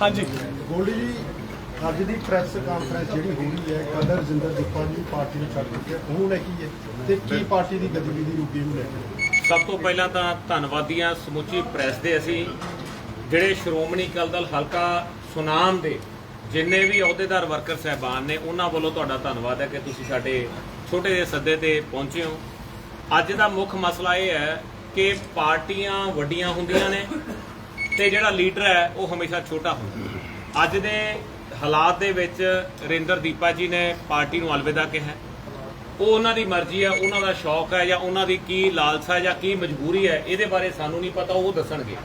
ਹਾਂਜੀ। ਗੋਲਡੀ ਜੀ ਅੱਜ ਦੀ ਪ੍ਰੈਸ ਕਾਨਫਰੰਸ ਜਿਹੜੀ ਹੋ ਰਹੀ ਹੈ ਕਲਰ ਰਜਿੰਦਰ ਦੀਪਾ ਜੀ ਪਾਰਟੀ ਨੂੰ ਛੱਡ ਚੁੱਕੇ ਹੁਣ ਹੈ ਕੀ ਹੈ ਤੇ ਕੀ ਪਾਰਟੀ ਦੀ ਗਤੀਵਿਧੀ ਰੁਕੀ ਨੂੰ ਲੈ ਕੇ? ਸਭ ਤੋਂ ਪਹਿਲਾਂ ਤਾਂ ਧੰਨਵਾਦੀਆਂ ਸਮੁੱਚੀ ਪ੍ਰੈਸ ਦੇ ਅਸੀਂ ਜਿਹੜੇ ਸ਼੍ਰੋਮਣੀ ਅਕਾਲੀ ਦਲ ਹਲਕਾ ਸੁਨਾਮ ਦੇ ਜਿੰਨੇ ਵੀ ਅਹੁਦੇਦਾਰ ਵਰਕਰ ਸਹਿਬਾਨ ਨੇ ਉਹਨਾਂ ਵੱਲੋਂ ਤੁਹਾਡਾ ਧੰਨਵਾਦ ਹੈ ਕਿ ਤੁਸੀਂ ਸਾਡੇ ਛੋਟੇ ਜਿਹੇ ਸੱਦੇ ਤੇ ਪਹੁੰਚੇ ਹੋ। ਅੱਜ ਦਾ ਮੁੱਖ ਮਸਲਾ ਇਹ ਹੈ ਕਿ ਪਾਰਟੀਆਂ ਵੱਡੀਆਂ ਹੁੰਦੀਆਂ ਨੇ ਤੇ ਜਿਹੜਾ ਲੀਡਰ ਹੈ, ਉਹ ਹਮੇਸ਼ਾ ਛੋਟਾ ਹੁੰਦਾ ਅੱਜ ਦੇ ਹਾਲਾਤ ਦੇ ਵਿੱਚ ਰਿੰਦਰ ਦੀਪਾ ਜੀ ਨੇ ਪਾਰਟੀ ਨੂੰ ਅਲਵਿਦਾ ਕਿਹਾ ਉਹ ਉਹਨਾਂ ਦੀ ਮਰਜ਼ੀ ਹੈ, ਉਹਨਾਂ ਦਾ ਸ਼ੌਕ ਹੈ ਜਾਂ ਉਹਨਾਂ ਦੀ ਕੀ ਲਾਲਸਾ ਹੈ ਜਾਂ ਕੀ ਮਜਬੂਰੀ ਹੈ, ਇਹਦੇ ਬਾਰੇ ਸਾਨੂੰ ਨਹੀਂ ਪਤਾ, ਉਹ ਦੱਸਣਗੇ।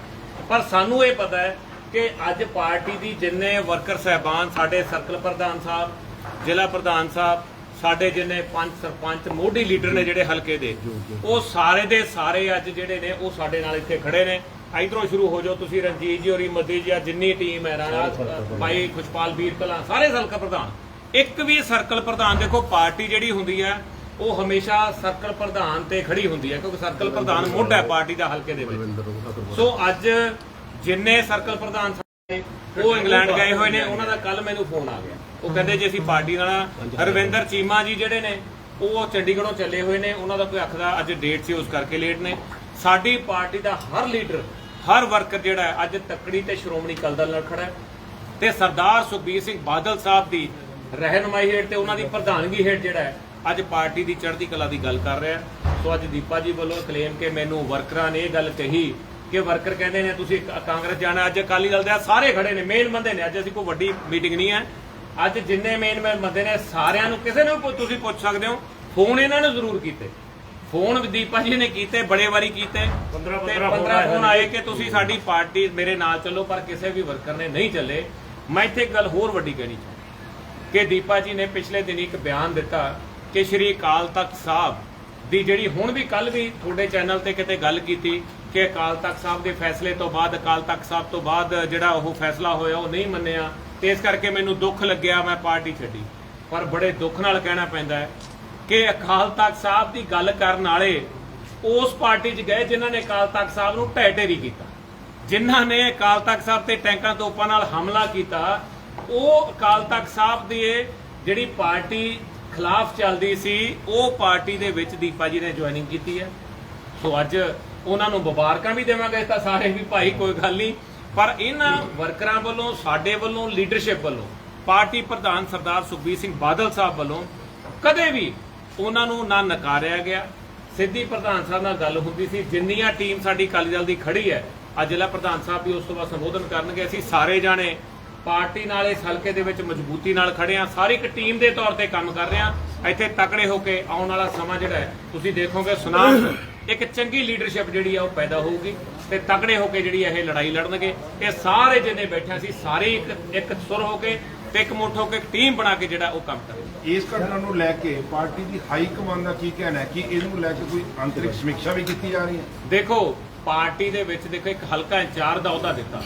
ਪਰ ਸਾਨੂੰ ਇਹ ਪਤਾ ਹੈ ਕਿ ਅੱਜ ਪਾਰਟੀ ਦੀ ਜਿੰਨੇ ਵਰਕਰ ਸਹਿਬਾਨ ਸਾਡੇ ਸਰਕਲ ਪ੍ਰਧਾਨ ਸਾਹਿਬ, ਜ਼ਿਲ੍ਹਾ ਪ੍ਰਧਾਨ ਸਾਹਿਬ, ਸਾਡੇ ਜਿੰਨੇ ਪੰਜ ਸਰਪੰਚ, ਮੋਢੀ ਲੀਡਰ ਨੇ ਜਿਹੜੇ ਹਲਕੇ ਦੇ, ਉਹ ਸਾਰੇ ਦੇ ਸਾਰੇ ਅੱਜ ਜਿਹੜੇ ਨੇ, ਉਹ ਸਾਡੇ ਨਾਲ ਇੱਥੇ ਖੜੇ ਨੇ। ਇਧਰੋਂ ਸ਼ੁਰੂ ਹੋ ਜਾਓ ਤੁਸੀਂ ਰਣਜੀਤ ਜੀ ਹੋਰੀ ਮੱਦੀ ਜੀ ਆ ਜਿੰਨੀ ਟੀਮ ਹੈ ਰਾਣਾ ਭਾਈ ਖੁਸ਼ਪਾਲ ਵੀਰ ਕਲਾਂ ਸਾਰੇ ਸਰਕਲ ਪ੍ਰਧਾਨ। ਇੱਕ ਵੀ ਸਰਕਲ ਪ੍ਰਧਾਨ ਦੇਖੋ ਪਾਰਟੀ ਜਿਹੜੀ ਹੁੰਦੀ ਹੈ ਉਹ ਹਮੇਸ਼ਾ ਸਰਕਲ ਪ੍ਰਧਾਨ ਤੇ ਖੜੀ ਹੁੰਦੀ ਹੈ ਕਿਉਂਕਿ ਸਰਕਲ ਪ੍ਰਧਾਨ ਮੁੱਢ ਹੈ ਪਾਰਟੀ ਦਾ ਹਲਕੇ ਦੇ ਵਿੱਚ। ਸੋ ਅੱਜ ਜਿੰਨੇ ਸਰਕਲ ਪ੍ਰਧਾਨ ਸਾਡੇ ਉਹ ਇੰਗਲੈਂਡ ਗਏ ਹੋਏ ਨੇ ਉਹਨਾਂ ਦਾ ਕੱਲ ਮੈਨੂੰ ਫੋਨ ਆ ਗਿਆ। ਉਹ ਕਹਿੰਦੇ ਜੇ ਅਸੀਂ ਪਾਰਟੀ ਨਾਲ ਰਵਿੰਦਰ ਚੀਮਾ ਜੀ ਜਿਹੜੇ ਨੇ ਉਹ ਚੰਡੀਗੜ੍ਹੋਂ ਚੱਲੇ ਹੋਏ ਨੇ ਉਹਨਾਂ ਦਾ ਕੋਈ ਅੱਖ ਦਾ ਅੱਜ ਡੇਟ ਸੀ ਉਸ ਕਰਕੇ ਲੇਟ ਨੇ। ਸਾਡੀ ਪਾਰਟੀ ਦਾ ਹਰ ਲੀਡਰ ਹਰ ਵਰਕਰ ਜਿਹੜਾ ਹੈ, ਅੱਜ ਤੱਕੜੀ ਤੇ ਸ਼੍ਰੋਮਣੀ ਅਕਾਲੀ ਦਲ ਨਾਲ ਖੜਾ ਹੈ ਤੇ ਸਰਦਾਰ ਸੁਖਬੀਰ ਸਿੰਘ ਬਾਦਲ ਸਾਹਿਬ ਦੀ ਰਹਿਨਮਾਈ ਹੇਠ ਤੇ ਉਹਨਾਂ ਦੀ ਪ੍ਰਧਾਨਗੀ ਹੇਠ ਜਿਹੜਾ ਹੈ, ਅੱਜ ਪਾਰਟੀ ਦੀ ਚੜ੍ਹਦੀ ਕਲਾ ਦੀ ਗੱਲ ਕਰ ਰਿਹਾ ਸੋ ਅੱਜ ਦੀਪਾ ਜੀ ਵੱਲੋਂ ਕਲੇਮ ਕਿ ਮੈਨੂੰ ਵਰਕਰਾਂ ਨੇ ਇਹ ਗੱਲ ਕਹੀ ਕਿ ਵਰਕਰ ਕਹਿੰਦੇ ਨੇ, ਤੁਸੀਂ ਕਾਂਗਰਸ ਜਾਣਾ ਅੱਜ ਅਕਾਲੀ ਦਲ ਦੇ ਸਾਰੇ ਖੜੇ ਨੇ ਮੇਨ ਬੰਦੇ ਨੇ, ਅੱਜ ਅਸੀਂ ਕੋਈ ਵੱਡੀ ਮੀਟਿੰਗ ਨਹੀਂ ਹੈ। ਅੱਜ ਜਿੰਨੇ ਮੇਨ ਮੇਨ ਬੰਦੇ ਨੇ, ਸਾਰਿਆਂ ਨੂੰ ਕਿਸੇ ਨੂੰ ਤੁਸੀਂ ਪੁੱਛ ਸਕਦੇ ਹੋ ਫੋਨ ਇਹਨਾਂ ਨੇ ਜ਼ਰੂਰ ਕੀਤੇ। ਫੋਨ ਦੀਪਾ ਜੀ ਨੇ ਕੀਤੇ ਬੜੇ ਵਾਰੀ ਕੀਤੇ 15 15 ਫੋਨ ਆਏ ਕਿ ਤੁਸੀਂ ਸਾਡੀ ਪਾਰਟੀ ਮੇਰੇ ਨਾਲ ਚੱਲੋ ਪਰ ਕਿਸੇ ਵੀ ਵਰਕਰ ਨੇ ਨਹੀਂ ਚੱਲੇ। ਮੈਂ ਇੱਥੇ ਗੱਲ ਹੋਰ ਵੱਡੀ ਕਹਿਣੀ ਚਾਹੁੰਦਾ ਕਿ ਦੀਪਾ ਜੀ ਨੇ ਪਿਛਲੇ ਦਿਨੀ ਇੱਕ ਬਿਆਨ ਦਿੱਤਾ ਕਿ ਸ਼੍ਰੀ ਅਕਾਲ ਤਖਤ ਸਾਹਿਬ ਦੀ ਜਿਹੜੀ ਹੁਣ ਵੀ ਕੱਲ ਵੀ ਤੁਹਾਡੇ ਚੈਨਲ ਤੇ ਕਿਤੇ ਗੱਲ ਕੀਤੀ ਕਿ ਅਕਾਲ ਤਖਤ ਸਾਹਿਬ ਦੇ ਫੈਸਲੇ ਤੋਂ ਬਾਅਦ ਅਕਾਲ ਤਖਤ ਸਾਹਿਬ ਤੋਂ ਬਾਅਦ ਜਿਹੜਾ ਉਹ ਫੈਸਲਾ ਹੋਇਆ ਉਹ ਨਹੀਂ ਮੰਨਿਆ। ਤੇ ਇਸ ਕਰਕੇ ਮੈਨੂੰ ਦੁੱਖ ਲੱਗਿਆ ਮੈਂ ਪਾਰਟੀ ਛੱਡੀ। ਪਰ ਬੜੇ ਦੁੱਖ ਨਾਲ ਕਹਿਣਾ ਪੈਂਦਾ ਹੈ ਕਿ ਅਕਾਲ ਤਖਤ ਸਾਹਿਬ ਦੀ ਗੱਲ ਕਰਨ ਵਾਲੇ ਉਸ ਪਾਰਟੀ 'ਚ ਗਏ ਜਿਨ੍ਹਾਂ ਨੇ ਅਕਾਲ ਤਖਤ ਸਾਹਿਬ ਨੂੰ ਢਹਿ ਢੇਰੀ ਕੀਤਾ। ਜਿਨ੍ਹਾਂ ਨੇ ਅਕਾਲ ਤਖਤ ਸਾਹਿਬ ਤੇ ਟੈਂਕਾਂ ਤੋਪਾਂ ਨਾਲ ਹਮਲਾ ਕੀਤਾ, ਉਹ ਅਕਾਲ ਤਖਤ ਸਾਹਿਬ ਦੀ ਜਿਹੜੀ ਪਾਰਟੀ ਖਿਲਾਫ ਚੱਲਦੀ ਸੀ, ਉਹ ਪਾਰਟੀ ਦੇ ਵਿੱਚ ਦੀਪਾ ਜੀ ਨੇ ਜੁਆਇਨਿੰਗ ਕੀਤੀ ਹੈ। ਸੋ ਅੱਜ ਉਹਨਾਂ ਨੂੰ ਮੁਬਾਰਕਾਂ ਵੀ ਦੇਵਾਂਗੇ ਤਾਂ ਸਾਰੇ ਵੀ ਭਾਈ, ਕੋਈ ਗੱਲ ਨਹੀਂ। ਪਰ ਇਹਨਾਂ ਵਰਕਰਾਂ ਵੱਲੋਂ, ਸਾਡੇ ਵੱਲੋਂ ਲੀਡਰਸ਼ਿਪ ਵੱਲੋਂ, ਪਾਰਟੀ ਪ੍ਰਧਾਨ ਸਰਦਾਰ ਸੁਖਬੀਰ ਸਿੰਘ ਬਾਦਲ ਸਾਹਿਬ ਵੱਲੋਂ ਕਦੇ ਵੀ ਉਹਨਾਂ ਨੂੰ ਨਾ ਨਕਾਰਿਆ ਗਿਆ। ਸਿੱਧੀ ਪ੍ਰਧਾਨ ਸਾਹਿਬ ਨਾਲ ਗੱਲ ਹੁੰਦੀ ਸੀ, ਜਿੰਨੀਆਂ ਟੀਮ ਸਾਡੀ ਅਕਾਲੀ ਦਲ ਦੀ ਖੜੀ ਹੈ, ਅੱਜ ਜ਼ਿਲ੍ਹਾ ਪ੍ਰਧਾਨ ਸਾਹਿਬ ਵੀ ਉਸ ਤੋਂ ਬਾਅਦ ਸੰਬੋਧਨ ਕਰਨਗੇ। ਅਸੀਂ ਸਾਰੇ ਜਾਣੇ ਪਾਰਟੀ ਨਾਲ ਇਸ ਹਲਕੇ ਦੇ ਵਿੱਚ ਮਜ਼ਬੂਤੀ ਨਾਲ ਖੜੇ ਆ ਸਾਰੀ ਇੱਕ ਟੀਮ ਦੇ ਤੌਰ ਤੇ ਕੰਮ ਕਰ ਰਹੇ ਆ ਇੱਥੇ ਤਕੜੇ ਹੋ ਕੇ ਆਉਣ ਵਾਲਾ ਸਮਾਂ ਜਿਹੜਾ ਹੈ, ਤੁਸੀਂ ਦੇਖੋਗੇ ਸੁਨਾਮ, ਇੱਕ ਚੰਗੀ ਲੀਡਰਸ਼ਿਪ ਜਿਹੜੀ ਆ ਉਹ ਪੈਦਾ ਹੋਊਗੀ ਤੇ ਤਕੜੇ ਹੋ ਕੇ ਜਿਹੜੀ ਇਹ ਲੜਾਈ ਲੜਨਗੇ। ਇਹ ਸਾਰੇ ਜਿੰਨੇ ਬੈਠੇ ਸੀ ਸਾਰੇ ਇੱਕ ਇੱਕ ਸੁਰ ਹੋ ਕੇ ਤੇ ਇੱਕ ਮੁੱਠ ਹੋ ਕੇ ਟੀਮ ਬਣਾ ਕੇ ਜਿਹੜਾ ਉਹ ਕੰਮ ਕਰਨਗੇ ਇਸ ਘਟਨਾ ਨੂੰ ਲੈ ਕੇ ਪਾਰਟੀ ਦੀ ਹਾਈ ਕਮਾਂਡ ਦਾ ਕੀ ਕਹਿਣਾ ਹੈ ਕਿ ਇਹਨੂੰ ਲੈ ਕੇ ਕੋਈ ਆਂਤਰਿਕ ਸਮੀਖਿਆ ਵੀ ਕੀਤੀ ਜਾ ਰਹੀ ਹੈ? ਦੇਖੋ ਪਾਰਟੀ ਦੇ ਵਿੱਚ ਦੇਖੋ ਇੱਕ ਹਲਕਾ ਇੰਚਾਰਜ ਦਾ ਅਹੁਦਾ ਦਿੱਤਾ।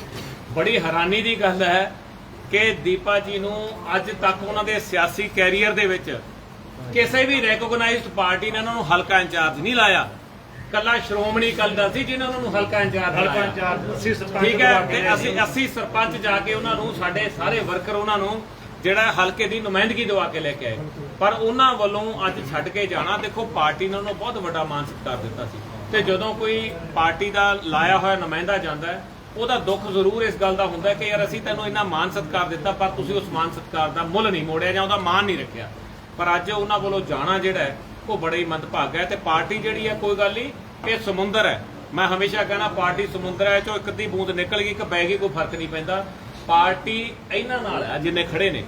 ਬੜੀ ਹੈਰਾਨੀ ਦੀ ਗੱਲ ਹੈ ਕਿ ਦੀਪਾ ਜੀ ਨੂੰ ਅੱਜ ਤੱਕ ਉਹਨਾਂ ਦੇ ਸਿਆਸੀ ਕੈਰੀਅਰ ਦੇ ਵਿੱਚ ਕਿਸੇ ਵੀ ਰੈਕੋਗਨਾਈਜ਼ਡ ਪਾਰਟੀ ਨੇ ਉਹਨਾਂ ਨੂੰ ਹਲਕਾ ਇੰਚਾਰਜ ਨਹੀਂ ਲਾਇਆ। ਕੱਲਾ ਸ਼੍ਰੋਮਣੀ ਅਕਾਲੀ ਦਲ ਸੀ ਜਿਹਨਾਂ ਉਹਨਾਂ ਨੂੰ ਹਲਕਾ ਇੰਚਾਰਜ ਹਲਕਾ ਇੰਚਾਰਜ ਠੀਕ ਹੈ ਤੇ ਅਸੀਂ ਅਸੀਂ ਸਰਪੰਚ ਜਾ ਕੇ ਉਹਨਾਂ ਨੂੰ ਸਾਡੇ ਸਾਰੇ ਵਰਕਰ ਉਹਨਾਂ ਨੂੰ ਜਿਹੜਾ ਹਲਕੇ ਦੀ ਨੁਮਾਇੰਦਗੀ ਦਵਾ ਕੇ ਲੈ ਕੇ ਆਏ। ਪਰ ਉਹਨਾਂ ਵੱਲੋਂ ਅੱਜ ਛੱਡ ਕੇ ਜਾਣਾ ਦੇਖੋ ਪਾਰਟੀ ਨੇ ਉਹਨਾਂ ਨੂੰ ਬਹੁਤ ਵੱਡਾ ਮਾਨ ਸਤਿਕਾਰ ਦਿੱਤਾ ਸੀ। ਤੇ ਜਦੋਂ ਕੋਈ ਪਾਰਟੀ ਦਾ ਲਾਇਆ ਹੋਇਆ ਨੁਮਾਇੰਦਾ ਜਾਂਦਾ ਹੈ ਉਹਦਾ ਦੁੱਖ ਜ਼ਰੂਰ ਇਸ ਗੱਲ ਦਾ ਹੁੰਦਾ ਹੈ ਕਿ ਯਾਰ ਅਸੀਂ ਤੈਨੂੰ ਇੰਨਾ ਮਾਨ ਸਤਿਕਾਰ ਦਿੱਤਾ ਪਰ ਤੁਸੀਂ ਉਸ ਮਾਨ ਸਤਿਕਾਰ ਦਾ ਮੁੱਲ ਨਹੀਂ ਮੋੜਿਆ ਜਾਂ ਉਹਦਾ ਮਾਨ ਨਹੀਂ ਰੱਖਿਆ। ਪਰ ਅੱਜ ਉਹਨਾਂ ਵੱਲੋਂ ਜਾਣਾ ਜਿਹੜਾ ਹੈ ਉਹ ਬੜੇ ਹੀ ਮੰਦਭਾਗ ਹੈ ਤੇ ਪਾਰਟੀ ਜਿਹੜੀ ਹੈ, ਕੋਈ ਗੱਲ ਨਹੀਂ, ਇਹ ਸਮੁੰਦਰ ਹੈ। ਮੈਂ ਹਮੇਸ਼ਾ ਕਹਿਣਾ ਪਾਰਟੀ ਸਮੁੰਦਰ ਹੈ, ਚੋਂ ਇੱਕ ਅੱਧੀ ਬੂੰਦ ਨਿਕਲ ਗਈ ਕਿ ਬਹਿ ਗਈ, ਕੋਈ ਫ਼ਰਕ ਨਹੀਂ ਪੈਂਦਾ। ਪਾਰਟੀ ਇਹਨਾਂ ਨਾਲ ਹੈ, ਜਿੰਨੇ ਖੜੇ ਨੇ।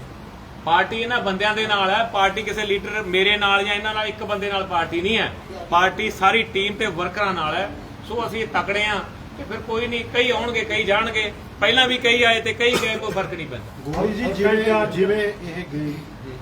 ਪਾਰਟੀ ਇਹਨਾਂ ਬੰਦਿਆਂ ਦੇ ਨਾਲ ਹੈ, ਪਾਰਟੀ ਕਿਸੇ ਲੀਡਰ ਮੇਰੇ ਨਾਲ ਜਾਂ ਇਹਨਾਂ ਨਾਲ ਇੱਕ ਬੰਦੇ ਨਾਲ ਪਾਰਟੀ ਨਹੀਂ ਹੈ। ਪਾਰਟੀ ਸਾਰੀ ਟੀਮ ਤੇ ਵਰਕਰਾਂ ਨਾਲ ਹੈ। ਸੋ ਅਸੀਂ ਤਕੜੇ ਆ ਤੇ ਫਿਰ ਕੋਈ ਨਹੀਂ, ਕਈ ਆਉਣਗੇ, ਕਈ ਜਾਣਗੇ। ਪਹਿਲਾਂ ਵੀ ਕਈ ਆਏ ਤੇ ਕਈ ਗਏ ਕੋਈ ਫ਼ਰਕ ਨਹੀਂ ਪੈਂਦਾ। ਗੋਲਡੀ ਜੀ ਜਿਵੇਂ ਜਿਵੇਂ ਇਹ ਗਏ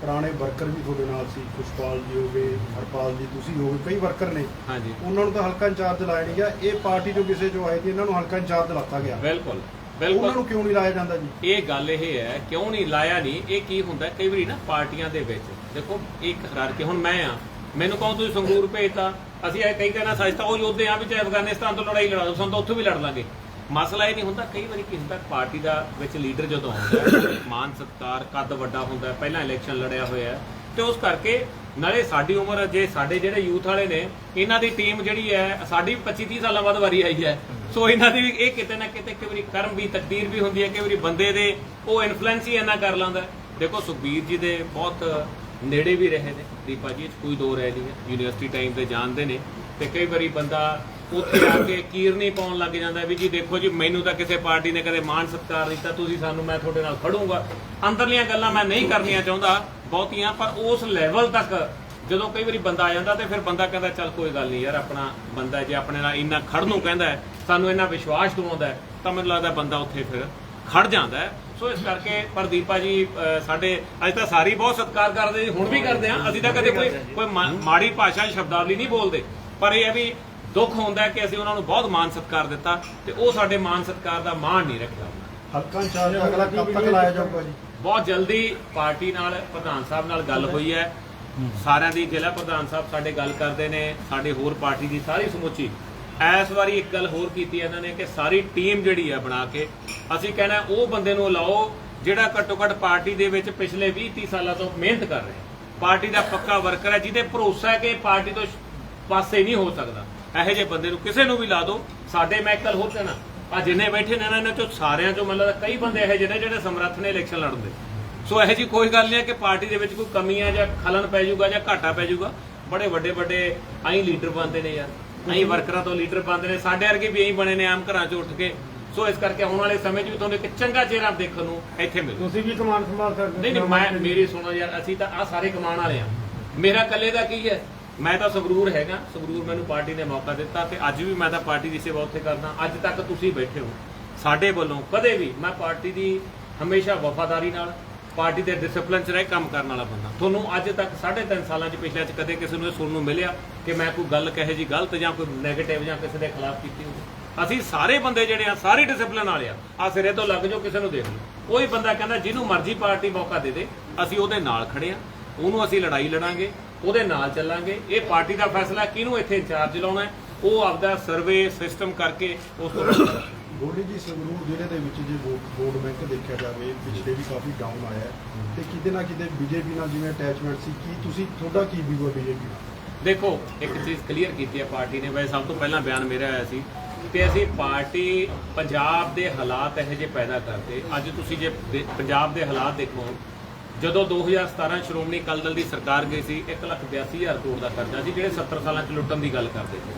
ਪੁਰਾਣੇ ਵਰਕਰ ਵੀ ਤੁਹਾਡੇ ਨਾਲ ਸੀ ਖੁਸ਼ਪਾਲ ਜੀ ਹੋ ਗਏ ਹਰਪਾਲ ਜੀ ਤੁਸੀਂ ਹੋ ਗਏ ਕਈ ਵਰਕਰ ਨੇ। ਹਾਂਜੀ। ਉਹਨਾਂ ਨੂੰ ਤਾਂ ਹਲਕਾ ਇੰਚਾਰਜ ਲਾਇਆ ਨਹੀਂ ਗਿਆ ਇਹ ਪਾਰਟੀ ਚੋਂ ਕਿਸੇ ਚੋਂ ਆਏ ਸੀ ਇਹਨਾਂ ਨੂੰ ਹਲਕਾ ਇੰਚਾਰਜ ਲਾਤਾ ਗਿਆ। ਬਿਲਕੁਲ ਉਹਨਾਂ ਬਿਲਕੁਲ ਨੂੰ ਕਿਉਂ ਨਹੀਂ ਲਾਇਆ ਜਾਂਦਾ ਜੀ? ਇਹ ਗੱਲ ਇਹ ਹੈ ਕਿਉਂ ਨਹੀਂ ਲਾਇਆ ਨਹੀਂ ਇਹ ਕੀ ਹੁੰਦਾ ਕਈ ਵਾਰੀ ਨਾ ਪਾਰਟੀਆਂ ਦੇ ਵਿੱਚ ਦੇਖੋ ਇੱਕ ਹਰਾਰ ਕੇ ਹੁਣ ਮੈਂ ਆ ਮੈਨੂੰ ਕਹੋ ਤੁਸੀਂ ਸੰਗਰੂਰ ਭੇਜਤਾ ਅਸੀਂ ਇਹ ਕਈ ਕਹਿਣਾ ਸੱਚ ਤਾਂ ਉਹ ਯੋਧੇ ਆ ਵੀ ਚਾਹੇ ਅਫਗਾਨਿਸਤਾਨ ਤੋਂ ਲੜਾਈ ਲੜਾ ਦੋ ਸਾਨੂੰ ਤਾਂ ਉੱਥੋਂ ਵੀ ਲੜ ਲਾਂਗੇ। ਮਸਲਾ ਇਹ ਨਹੀਂ ਹੁੰਦਾ, ਕਈ ਵਾਰੀ ਕੀ ਹੁੰਦਾ, ਪਾਰਟੀ ਦਾ ਵਿੱਚ ਲੀਡਰ ਜਦੋਂ ਆਉਂਦਾ ਮਾਨ ਸਤਕਾਰ, ਕੱਦ ਵੱਡਾ ਹੁੰਦਾ ਪਹਿਲਾਂ ਇਲੈਕਸ਼ਨ ਲੜਿਆ ਹੋਇਆ ਤੇ ਉਸ ਕਰਕੇ ਨਾਲੇ ਸਾਡੀ ਉਮਰ ਜੇ ਸਾਡੇ ਜਿਹੜੇ ਯੂਥ ਵਾਲੇ ਨੇ, ਇਹਨਾਂ ਦੀ ਟੀਮ ਜਿਹੜੀ ਹੈ, ਸਾਡੀ 25 30 ਸਾਲਾਂ ਬਾਅਦ ਵਾਰੀ ਆਈ ਹੈ, ਸੋ ਇਹਨਾਂ ਦੀ ਵੀ ਇਹ ਕਿਤੇ ਨਾ ਕਿਤੇ ਕਈ ਵਾਰੀ ਕਰਮ ਵੀ, ਤਕਦੀਰ ਵੀ ਹੁੰਦੀ ਹੈ, ਕਈ ਵਾਰੀ ਬੰਦੇ ਦੇ ਉਹ ਇਨਫਲੂਐਂਸ ਹੀ ਇੰਨਾ ਕਰ ਲਾਂਦਾ ਦੇਖੋ ਸੁਖਬੀਰ ਜੀ ਦੇ ਬਹੁਤ ਨੇੜੇ ਵੀ ਰਹੇ ਨੇ, ਦੀਪਾ ਜੀ, ਕੋਈ ਦੋ ਰਹਿ ਨਹੀਂ ਹੈ, ਯੂਨੀਵਰਸਿਟੀ ਟਾਈਮ ਤੇ ਜਾਣਦੇ ਨੇ, ਤੇ ਕਈ ਵਾਰੀ ਬੰਦਾ ਉੱਥੇ ਆ ਕੇ ਕੀਰਨੀ ਪਾਉਣ ਲੱਗ ਜਾਂਦਾ ਵੀ ਜੀ ਦੇਖੋ ਜੀ ਮੈਨੂੰ ਤਾਂ ਕਿਸੇ ਪਾਰਟੀ ਨੇ ਕਦੇ ਮਾਣ ਸਤਿਕਾਰ ਦਿੱਤਾ ਤੁਸੀਂ ਸਾਨੂੰ ਮੈਂ ਤੁਹਾਡੇ ਨਾਲ ਖੜੂੰਗਾ। ਅੰਦਰਲੀਆਂ ਗੱਲਾਂ ਮੈਂ ਨਹੀਂ ਕਰਨੀਆਂ ਚਾਹੁੰਦਾ ਬਹੁਤੀਆਂ ਪਰ ਉਸ ਲੈਵਲ ਤੱਕ ਜਦੋਂ ਕਈ ਵਾਰੀ ਬੰਦਾ ਆ ਜਾਂਦਾ ਤੇ ਫਿਰ ਬੰਦਾ ਕਹਿੰਦਾ ਚੱਲ ਕੋਈ ਗੱਲ ਨਹੀਂ ਯਾਰ ਆਪਣਾ ਬੰਦਾ ਜੇ ਆਪਣੇ ਨਾਲ ਇੰਨਾ ਖੜ ਨੂੰ ਕਹਿੰਦਾ ਸਾਨੂੰ ਇੰਨਾ ਵਿਸ਼ਵਾਸ ਦਵਾਉਂਦਾ ਤਾਂ ਮੈਨੂੰ ਲੱਗਦਾ ਬੰਦਾ ਉੱਥੇ ਫਿਰ ਖੜ ਜਾਂਦਾ ਹੈ। ਸੋ ਇਸ ਕਰਕੇ ਪ੍ਰਦੀਪਾ ਜੀ ਅਹ, ਸਾਡੇ ਅੱਜ ਤਾਂ ਸਾਰੀ ਬਹੁਤ ਸਤਿਕਾਰ ਕਰਦੇ ਜੀ ਹੁਣ ਵੀ ਕਰਦੇ ਆ। ਅਸੀਂ ਤਾਂ ਕਦੇ ਕੋਈ ਕੋਈ ਮਾੜੀ ਭਾਸ਼ਾ ਸ਼ਬਦਾਵਲੀ ਨਹੀਂ ਬੋਲਦੇ। ਪਰ ਇਹ ਹੈ ਵੀ ਦੁੱਖ ਹੁੰਦਾ ਕਿ ਅਸੀਂ ਉਹਨਾਂ ਨੂੰ ਬਹੁਤ ਮਾਨ ਸਤਿਕਾਰ ਦਿੱਤਾ ਤੇ ਉਹ ਸਾਡੇ ਮਾਨ ਸਤਿਕਾਰ ਦਾ ਮਾਣ ਨਹੀਂ ਰੱਖਿਆ ਹਲਕਾ ਇੰਚਾਰਜ ਅਗਲਾ ਕਦ ਤੱਕ ਲਾਇਆ ਜਾਊਗਾ ਜੀ। ਬਹੁਤ ਜਲਦੀ ਪਾਰਟੀ ਨਾਲ ਪ੍ਰਧਾਨ ਸਾਹਿਬ ਨਾਲ ਗੱਲ ਹੋਈ ਹੈ। ਸਾਰਿਆਂ ਦੀ ਜ਼ਿਲ੍ਹਾ ਪ੍ਰਧਾਨ ਸਾਹਿਬ ਸਾਡੇ ਗੱਲ ਕਰਦੇ ਨੇ ਸਾਡੇ ਹੋਰ ਪਾਰਟੀ ਦੀ ਸਾਰੀ ਸਮੁੱਚੀ। ਇਸ ਵਾਰੀ ਇੱਕ ਗੱਲ ਹੋਰ ਕੀਤੀ ਇਹਨਾਂ ਨੇ ਕਿ ਸਾਰੀ ਟੀਮ ਜਿਹੜੀ ਹੈ ਬਣਾ ਕੇ ਅਸੀਂ ਕਹਿਣਾ ਉਹ ਬੰਦੇ ਨੂੰ ਲਾਓ ਜਿਹੜਾ ਘੱਟੋ ਘੱਟ ਪਾਰਟੀ ਦੇ ਵਿੱਚ ਪਿਛਲੇ 20 30 ਸਾਲਾਂ ਤੋਂ ਮਿਹਨਤ ਕਰ ਰਿਹਾ। ਪਾਰਟੀ ਦਾ ਪੱਕਾ ਵਰਕਰ ਹੈ ਜਿਹਦੇ ਭਰੋਸਾ ਹੈ ਕਿ ਪਾਰਟੀ ਤੋਂ ਪਾਸੇ ਨਹੀਂ ਹੋ ਸਕਦਾ। ਇਹੋ ਜਿਹੇ ਬੰਦੇ ਨੂੰ ਕਿਸੇ ਨੂੰ ਵੀ ਲਾ ਦਿਓ ਸਾਡੇ ਮੈਂ ਗੱਲ ਹੋਰ ਕਹਿਣਾ। ਆ ਜਿੰਨੇ ਬੈਠੇ ਨੇ ਇਹਨਾਂ ਚੋਂ ਸਾਰਿਆਂ ਚੋਂ ਮਤਲਬ ਕਈ ਬੰਦੇ ਇਹੋ ਜਿਹੇ ਨੇ ਜਿਹੜੇ ਸਮਰੱਥ ਨੇ ਇਲੈਕਸ਼ਨ ਲੜਨ ਦੇ। ਸੋ ਇਹੋ ਜੀ ਕੋਈ ਗੱਲ ਨਹੀਂ ਹੈ ਕਿ ਪਾਰਟੀ ਦੇ ਵਿੱਚ ਕੋਈ ਕਮੀ ਹੈ ਜਾਂ ਖਲਨ ਪੈ ਜਾਊਗਾ ਜਾਂ ਘਾਟਾ ਪੈ ਜਾਊਗਾ। ਬੜੇ ਵੱਡੇ ਵੱਡੇ ਆਈ ਲੀਡਰ ਬਣਦੇ ਨੇ ਯਾਰ। ਆਈ ਵਰਕਰਾਂ ਤੋਂ ਲੀਡਰ ਬਣਦੇ ਨੇ। ਸਾਡੇ ਵਰਗੇ ਵੀ ਐਂ ਬਣੇ ਨੇ ਆਮ ਘਰਾਂ 'ਚ ਉੱਠ ਕੇ। ਸੋ ਇਸ ਕਰਕੇ ਆਉਣ ਵਾਲੇ ਸਮੇਂ 'ਚ ਵੀ ਤੁਹਾਨੂੰ ਇੱਕ ਚੰਗਾ ਚਿਹਰਾ ਦੇਖਣ ਨੂੰ ਇੱਥੇ ਮਿਲੂ। ਤੁਸੀਂ ਵੀ ਕਮਾਨ ਸੰਭਾਲ ਸਕਦੇ ਨਹੀਂ ਨਹੀਂ ਮੈਂ ਮੇਰੀ ਸੁਣੋ ਯਾਰ ਅਸੀਂ ਤਾਂ ਆ ਸਾਰੇ ਕਮਾਉਣ ਵਾਲੇ ਆ ਮੇਰਾ ਇਕੱਲੇ ਦਾ ਕੀ ਹੈ? ਮੈਂ ਤਾਂ ਸੰਗਰੂਰ ਹੈਗਾ, ਸੰਗਰੂਰ ਮੈਨੂੰ ਪਾਰਟੀ ਨੇ ਮੌਕਾ ਦਿੱਤਾ ਤੇ ਅੱਜ ਵੀ ਮੈਂ ਤਾਂ ਪਾਰਟੀ ਦੀ ਸੇਵਾ ਉੱਥੇ ਕਰਦਾ। ਅੱਜ ਤੱਕ ਤੁਸੀਂ ਬੈਠੇ ਹੋ। ਸਾਡੇ ਵੱਲੋਂ ਕਦੇ ਵੀ ਮੈਂ ਪਾਰਟੀ ਦੀ ਹਮੇਸ਼ਾ ਵਫਾਦਾਰੀ ਨਾਲ, ਪਾਰਟੀ ਦੇ ਡਿਸਪਲਿਨ 'ਚ ਰਹਿ ਕੰਮ ਕਰਨ ਵਾਲਾ ਬੰਦਾ। ਤੁਹਾਨੂੰ ਅੱਜ ਤੱਕ 3.5 ਸਾਲਾਂ 'ਚ ਪਿਛਲੇ 'ਚ ਕਦੇ ਕਿਸੇ ਨੂੰ ਇਹ ਸੁਣਨ ਨੂੰ ਮਿਲਿਆ ਕਿ ਮੈਂ ਕੋਈ ਗੱਲ ਕਹੇ ਜੀ ਗਲਤ ਜਾਂ ਕੋਈ ਨੈਗੇਟਿਵ ਜਾਂ ਕਿਸੇ ਦੇ ਖਿਲਾਫ ਕੀਤੀ ਹੋਵੇ? ਅਸੀਂ ਸਾਰੇ ਬੰਦੇ ਜਿਹੜੇ ਆ, ਸਾਰੇ ਡਿਸਪਲਿਨ ਵਾਲੇ ਆ ਆ ਸਿਰੇ ਤੋਂ ਲੱਗ ਜਾਓ, ਕਿਸੇ ਨੂੰ ਦੇਖ ਲਓ। ਕੋਈ ਬੰਦਾ ਕਹਿੰਦਾ ਜਿਹਨੂੰ ਮਰਜ਼ੀ ਪਾਰਟੀ ਮੌਕਾ ਦੇ ਦੇ, ਅਸੀਂ ਉਹਦੇ ਨਾਲ ਖੜੇ ਆ, ਉਹਨੂੰ ਅਸੀਂ ਲੜਾਈ ਲੜਾਂਗੇ ਉਹਦੇ ਨਾਲ ਚੱਲਾਂਗੇ। ਇਹ ਪਾਰਟੀ ਦਾ ਫੈਸਲਾ ਕਿਹਨੂੰ ਇੱਥੇ ਇੰਚਾਰਜ ਲਾਉਣਾ ਹੈ? ਉਹ ਆਪਦਾ ਸਰਵੇ ਸਿਸਟਮ ਕਰਕੇ ਉਸ ਤੋਂ ਗੋਲਡੀ ਜੀ ਸੰਗਰੂਰ ਜ਼ਿਲ੍ਹੇ ਦੇ ਵਿੱਚ ਜੇ ਵੋਟ ਬੈਂਕ ਦੇਖਿਆ ਜਾਵੇ ਪਿਛਲੇ ਵੀ ਕਾਫੀ ਡਾਊਨ ਆਇਆ ਹੈ। ਤੇ ਕਿਤੇ ਨਾ ਕਿਤੇ ਬੀਜੇਪੀ ਨਾਲ ਜਿਵੇਂ ਅਟੈਚਮੈਂਟ ਸੀ ਕੀ ਤੁਸੀਂ ਤੁਹਾਡਾ ਕੀ ਵਿਊ ਹੈ ਬੀਜੇਪੀ ਨਾਲ? ਦੇਖੋ ਇੱਕ ਚੀਜ਼ ਕਲੀਅਰ ਕੀਤੀ ਹੈ ਪਾਰਟੀ ਨੇ। ਵੈਸੇ ਸਭ ਤੋਂ ਪਹਿਲਾਂ ਬਿਆਨ ਮੇਰਾ ਆਇਆ ਸੀ ਕਿ ਅਸੀਂ ਪਾਰਟੀ ਪੰਜਾਬ ਦੇ ਹਾਲਾਤ ਇਹੋ ਜਿਹੇ ਪੈਦਾ ਕਰਦੇ। ਅੱਜ ਤੁਸੀਂ ਜੇ ਪੰਜਾਬ ਦੇ ਹਾਲਾਤ ਦੇਖੋ ਜਦੋਂ 2017 ਸ਼੍ਰੋਮਣੀ ਅਕਾਲੀ ਦਲ ਦੀ ਸਰਕਾਰ ਗਈ ਸੀ 182000 ਕਰੋੜ ਦਾ ਕਰਜ਼ਾ ਸੀ, ਜਿਹੜੇ 70 ਸਾਲਾਂ ਚ ਲੁੱਟਣ ਦੀ ਗੱਲ ਕਰਦੇ ਸੀ।